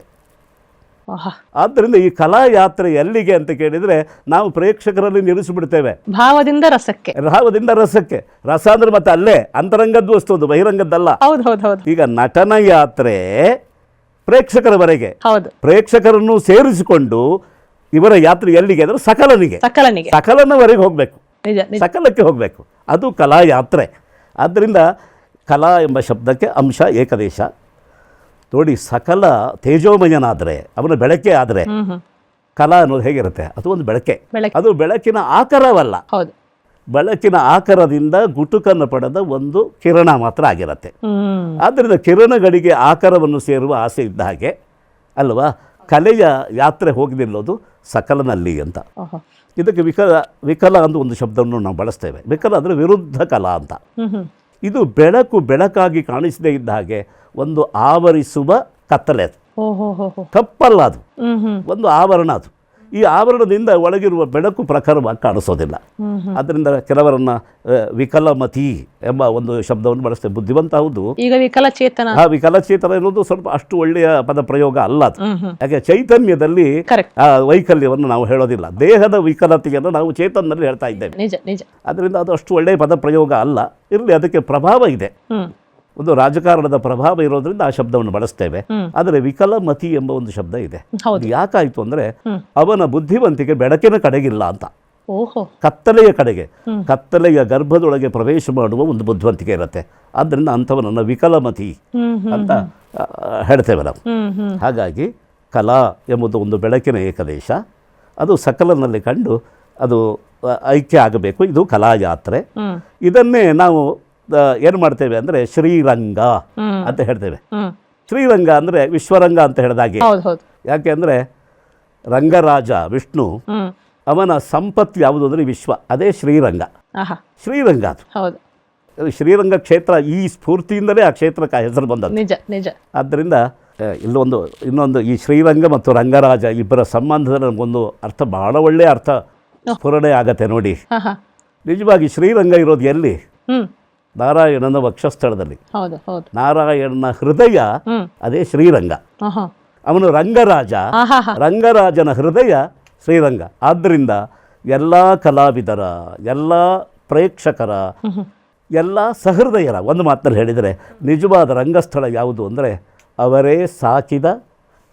ಆದ್ದರಿಂದ ಈ ಕಲಾ ಯಾತ್ರೆ ಎಲ್ಲಿಗೆ ಅಂತ ಕೇಳಿದರೆ ನಾವು ಪ್ರೇಕ್ಷಕರಲ್ಲಿ ನಿಲ್ಲಿಸಿಬಿಡ್ತೇವೆ. ಭಾವದಿಂದ ರಸಕ್ಕೆ. ಭಾವದಿಂದ ರಸಕ್ಕೆ. ರಸ ಅಂದ್ರೆ ಮತ್ತೆ ಅಲ್ಲೇ ಅಂತರಂಗದ್ದು ವಸ್ತು ಅದು ಬಹಿರಂಗದ್ದಲ್ಲ. ಹೌದು ಹೌದು ಹೌದು. ಈಗ ನಟನ ಯಾತ್ರೆ ಪ್ರೇಕ್ಷಕರವರೆಗೆ ಹೌದು. ಪ್ರೇಕ್ಷಕರನ್ನು ಸೇರಿಸಿಕೊಂಡು ಇವರ ಯಾತ್ರೆ ಎಲ್ಲಿಗೆ ಅಂದರೆ ಸಕಲನಿಗೆ. ಸಕಲನಿಗೆ. ಸಕಲನವರೆಗೆ ಹೋಗಬೇಕು. ನಿಜ ನಿಜ. ಸಕಲಕ್ಕೆ ಹೋಗಬೇಕು. ಅದು ಕಲಾ ಯಾತ್ರೆ ಆದ್ದರಿಂದ ಕಲಾ ಎಂಬ ಶಬ್ದಕ್ಕೆ ಅಂಶ ಏಕದೇಶ. ನೋಡಿ ಸಕಲ ತೇಜೋಮಯನಾದರೆ ಅವನ ಬೆಳಕೆ ಆದರೆ ಹ್ಮ್ ಹ್ಮ್. ಕಲಾ ಅನ್ನೋದು ಹೇಗಿರುತ್ತೆ? ಅದು ಒಂದು ಬೆಳಕೆ. ಬೆಳಕು. ಅದು ಬೆಳಕಿನ ಆಕಾರವಲ್ಲ. ಹೌದು. ಬೆಳಕಿನ ಆಕಾರದಿಂದ ಗುಟುಕನ್ನು ಪಡೆದ ಒಂದು ಕಿರಣ ಮಾತ್ರ ಆಗಿರುತ್ತೆ. ಆದ್ದರಿಂದ ಕಿರಣಗಳಿಗೆ ಆಕಾರವನ್ನು ಸೇರುವ ಆಸೆ ಇದ್ದ ಹಾಗೆ ಅಲ್ವಾ? ಕಲೆಯ ಯಾತ್ರೆ ಹೋಗಿ ನಿಲ್ಲೋದು ಸಕಲನಲ್ಲಿ ಅಂತ. ಇದಕ್ಕೆ ವಿಕಲ ವಿಕಲ ಅಂತ ಒಂದು ಶಬ್ದವನ್ನು ನಾವು ಬಳಸ್ತೇವೆ. ವಿಕಲ ಅಂದರೆ ವಿರುದ್ಧ ಕಲಾ ಅಂತ. ಇದು ಬೆಳಕು ಬೆಳಕಾಗಿ ಕಾಣಿಸದೇ ಇದ್ದ ಹಾಗೆ ಒಂದು ಆವರಿಸುವ ಕತ್ತಲೆ ಅದು. ಕಪ್ಪಲ್ಲ ಅದು. ಒಂದು ಆವರಣ ಅದು. ಈ ಆವರಣದಿಂದ ಒಳಗಿರುವ ಬೆಳಕು ಪ್ರಖರವಾಗಿ ಕಾಣಿಸೋದಿಲ್ಲ. ಅದರಿಂದ ಕೆಲವರನ್ನ ಆದ್ದರಿಂದ ಕೆಲವರನ್ನು ವಿಕಲಮತಿ ಎಂಬ ಒಂದು ಶಬ್ದವನ್ನು ಬಳಸ್ತೇವೆ ಬುದ್ಧಿವಂತ ಹೌದು. ಈಗ ವಿಕಲಚೇತನ. ಆ ವಿಕಲಚೇತನ ಇರೋದು ಸ್ವಲ್ಪ ಅಷ್ಟು ಒಳ್ಳೆಯ ಪದ ಪ್ರಯೋಗ ಅಲ್ಲ ಅದು. ಯಾಕೆ ಚೈತನ್ಯದಲ್ಲಿ ಆ ವೈಕಲ್ಯವನ್ನು ನಾವು ಹೇಳೋದಿಲ್ಲ. ದೇಹದ ವಿಕಲತೆಯನ್ನು ನಾವು ಚೇತನಲ್ಲಿ ಹೇಳ್ತಾ ಇದ್ದೇವೆ. ಅದರಿಂದ ಅದು ಅಷ್ಟು ಒಳ್ಳೆಯ ಪದ ಪ್ರಯೋಗ ಅಲ್ಲ. ಇರಲಿ ಅದಕ್ಕೆ ಪ್ರಭಾವ ಇದೆ. ಒಂದು ರಾಜಕಾರಣದ ಪ್ರಭಾವ ಇರೋದ್ರಿಂದ ಆ ಶಬ್ದವನ್ನು ಬಳಸ್ತೇವೆ. ಆದರೆ ವಿಕಲಮತಿ ಎಂಬ ಒಂದು ಶಬ್ದ ಇದೆ. ಯಾಕಾಯ್ತು ಅಂದ್ರೆ ಯಾಕಾಯಿತು ಅಂದರೆ ಅವನ ಬುದ್ಧಿವಂತಿಕೆ ಬೆಳಕಿನ ಕಡೆಗಿಲ್ಲ ಅಂತ. ಓಹೋ. ಕತ್ತಲೆಯ ಕಡೆಗೆ. ಕತ್ತಲೆಯ ಗರ್ಭದೊಳಗೆ ಪ್ರವೇಶ ಮಾಡುವ ಒಂದು ಬುದ್ಧಿವಂತಿಕೆ ಇರುತ್ತೆ. ಆದ್ದರಿಂದ ಅಂಥವನನ್ನು ವಿಕಲಮತಿ ಅಂತ ಹೇಳ್ತೇವೆ ನಾವು. ಹಾಗಾಗಿ ಕಲಾ ಎಂಬುದು ಒಂದು ಬೆಳಕಿನ ಏಕದೇಶ. ಅದು ಸಕಲನಲ್ಲಿ ಕಂಡು ಅದು ಐಕ್ಯ ಆಗಬೇಕು. ಇದು ಕಲಾ ಯಾತ್ರೆ ಇದನ್ನೇ ನಾವು ಏನು ಮಾಡ್ತೇವೆ ಅಂದರೆ ಶ್ರೀರಂಗ ಅಂತ ಹೇಳ್ತೇವೆ. ಶ್ರೀರಂಗ ಅಂದರೆ ವಿಶ್ವರಂಗ ಅಂತ ಹೇಳಿದಾಗೆ ಯಾಕೆ ಅಂದರೆ ರಂಗರಾಜ ವಿಷ್ಣು ಅವನ ಸಂಪತ್ತು ಯಾವುದು ಅಂದರೆ ವಿಶ್ವ ಅದೇ ಶ್ರೀರಂಗ. ಶ್ರೀರಂಗ ಅದು. ಶ್ರೀರಂಗ ಕ್ಷೇತ್ರ ಈ ಸ್ಫೂರ್ತಿಯಿಂದಲೇ ಆ ಕ್ಷೇತ್ರಕ್ಕೆ ಹೆಸರು ಬಂದದ್ದು. ನಿಜ ನಿಜ. ಆದ್ದರಿಂದ ಇಲ್ಲೊಂದು ಇನ್ನೊಂದು ಈ ಶ್ರೀರಂಗ ಮತ್ತು ರಂಗರಾಜ ಇಬ್ಬರ ಸಂಬಂಧದ ನಮಗೊಂದು ಅರ್ಥ ಬಹಳ ಒಳ್ಳೆಯ ಅರ್ಥ ಸ್ಫುರಣೆ ಆಗತ್ತೆ ನೋಡಿ. ನಿಜವಾಗಿ ಶ್ರೀರಂಗ ಇರೋದು ಎಲ್ಲಿ? ನಾರಾಯಣನ ವಕ್ಷಸ್ಥಳದಲ್ಲಿ. ನಾರಾಯಣನ ಹೃದಯ ಅದೇ ಶ್ರೀರಂಗ. ಅವನು ರಂಗರಾಜ ರಂಗರಾಜನ ಹೃದಯ ಶ್ರೀರಂಗ. ಆದ್ದರಿಂದ ಎಲ್ಲ ಕಲಾವಿದರ ಎಲ್ಲ ಪ್ರೇಕ್ಷಕರ ಎಲ್ಲ ಸಹೃದಯರ ಒಂದು ಮಾತಲ್ಲಿ ಹೇಳಿದರೆ ನಿಜವಾದ ರಂಗಸ್ಥಳ ಯಾವುದು ಅಂದರೆ ಅವರೇ ಸಾಕಿದ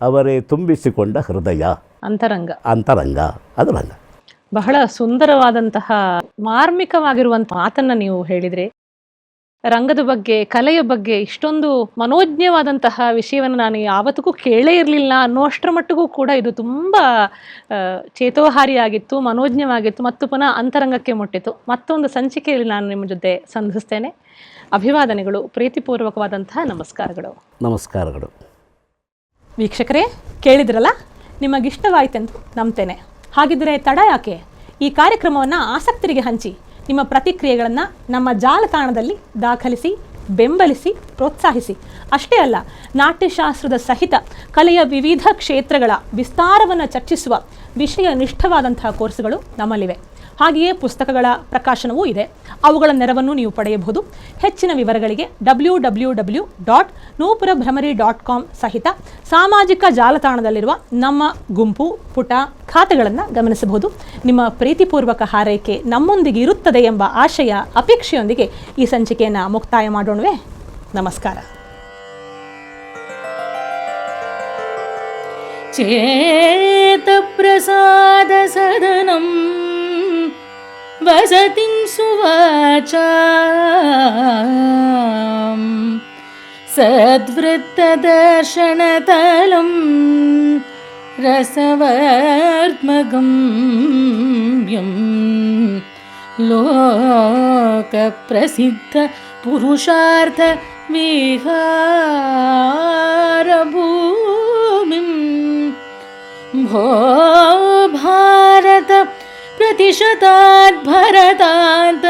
ಅವರೇ ತುಂಬಿಸಿಕೊಂಡ ಹೃದಯ. ಅಂತರಂಗ. ಅಂತರಂಗ ಅದು ರಂಗ. ಬಹಳ ಸುಂದರವಾದಂತಹ ಮಾರ್ಮಿಕವಾಗಿರುವಂತಹ ಮಾತನ್ನ ನೀವು ಹೇಳಿದ್ರಿ ರಂಗದ ಬಗ್ಗೆ ಕಲೆಯ ಬಗ್ಗೆ ಇಷ್ಟೊಂದು ಮನೋಜ್ಞವಾದಂತಹ ವಿಷಯವನ್ನು ನಾನು ಯಾವತ್ತಿಗೂ ಕೇಳೇ ಇರಲಿಲ್ಲ ಅನ್ನೋಷ್ಟರ ಮಟ್ಟಿಗೂ ಕೂಡ ಇದು ತುಂಬ ಚೇತೋಹಾರಿಯಾಗಿತ್ತು ಮನೋಜ್ಞವಾಗಿತ್ತು ಮತ್ತು ಪುನಃ ಅಂತರಂಗಕ್ಕೆ ಮುಟ್ಟಿತು. ಮತ್ತೊಂದು ಸಂಚಿಕೆಯಲ್ಲಿ ನಾನು ನಿಮ್ಮ ಜೊತೆ ಸಂಧಿಸ್ತೇನೆ. ಅಭಿವಾದನೆಗಳು ಪ್ರೀತಿಪೂರ್ವಕವಾದಂತಹ ನಮಸ್ಕಾರಗಳು. ನಮಸ್ಕಾರಗಳು. ವೀಕ್ಷಕರೇ ಕೇಳಿದ್ರಲ್ಲ? ನಿಮಗಿಷ್ಟವಾಯಿತೆಂದು ನಂಬ್ತೇನೆ. ಹಾಗಿದ್ದರೆ ತಡ ಯಾಕೆ? ಈ ಕಾರ್ಯಕ್ರಮವನ್ನು ಆಸಕ್ತರಿಗೆ ಹಂಚಿ. ನಿಮ್ಮ ಪ್ರತಿಕ್ರಿಯೆಗಳನ್ನು ನಮ್ಮ ಜಾಲತಾಣದಲ್ಲಿ ದಾಖಲಿಸಿ, ಬೆಂಬಲಿಸಿ, ಪ್ರೋತ್ಸಾಹಿಸಿ. ಅಷ್ಟೇ ಅಲ್ಲ, ನಾಟ್ಯಶಾಸ್ತ್ರದ ಸಹಿತ ಕಲೆಯ ವಿವಿಧ ಕ್ಷೇತ್ರಗಳ ವಿಸ್ತಾರವನ್ನು ಚರ್ಚಿಸುವ ವಿಷಯ ನಿಷ್ಠವಾದಂತಹ ಕೋರ್ಸ್ಗಳು ನಮ್ಮಲ್ಲಿವೆ. ಹಾಗೆಯೇ ಪುಸ್ತಕಗಳ ಪ್ರಕಾಶನವೂ ಇದೆ ಅವುಗಳ ನೆರವನ್ನು ನೀವು ಪಡೆಯಬಹುದು ಹೆಚ್ಚಿನ ವಿವರಗಳಿಗೆ W W W dot Nupura Bhramari dot com ಸಹಿತ ಸಾಮಾಜಿಕ ಜಾಲತಾಣದಲ್ಲಿರುವ ನಮ್ಮ ಗುಂಪು ಪುಟ ಖಾತೆಗಳನ್ನು ಗಮನಿಸಬಹುದು ನಿಮ್ಮ ಪ್ರೀತಿಪೂರ್ವಕ ಹಾರೈಕೆ ನಮ್ಮೊಂದಿಗೆ ಇರುತ್ತದೆ ಎಂಬ ಆಶಯ ಅಪೇಕ್ಷೆಯೊಂದಿಗೆ ಈ ಸಂಚಿಕೆಯನ್ನು ಮುಕ್ತಾಯ ಮಾಡೋಣವೇ ನಮಸ್ಕಾರ चेतप्रसादसदनं वसतिं सुवाचा। सद्वृत्तदर्शनतलं रसवर्त्मगं लोकप्रसिद्ध पुरुषार्थ भो भारत तिशतात् भरतात्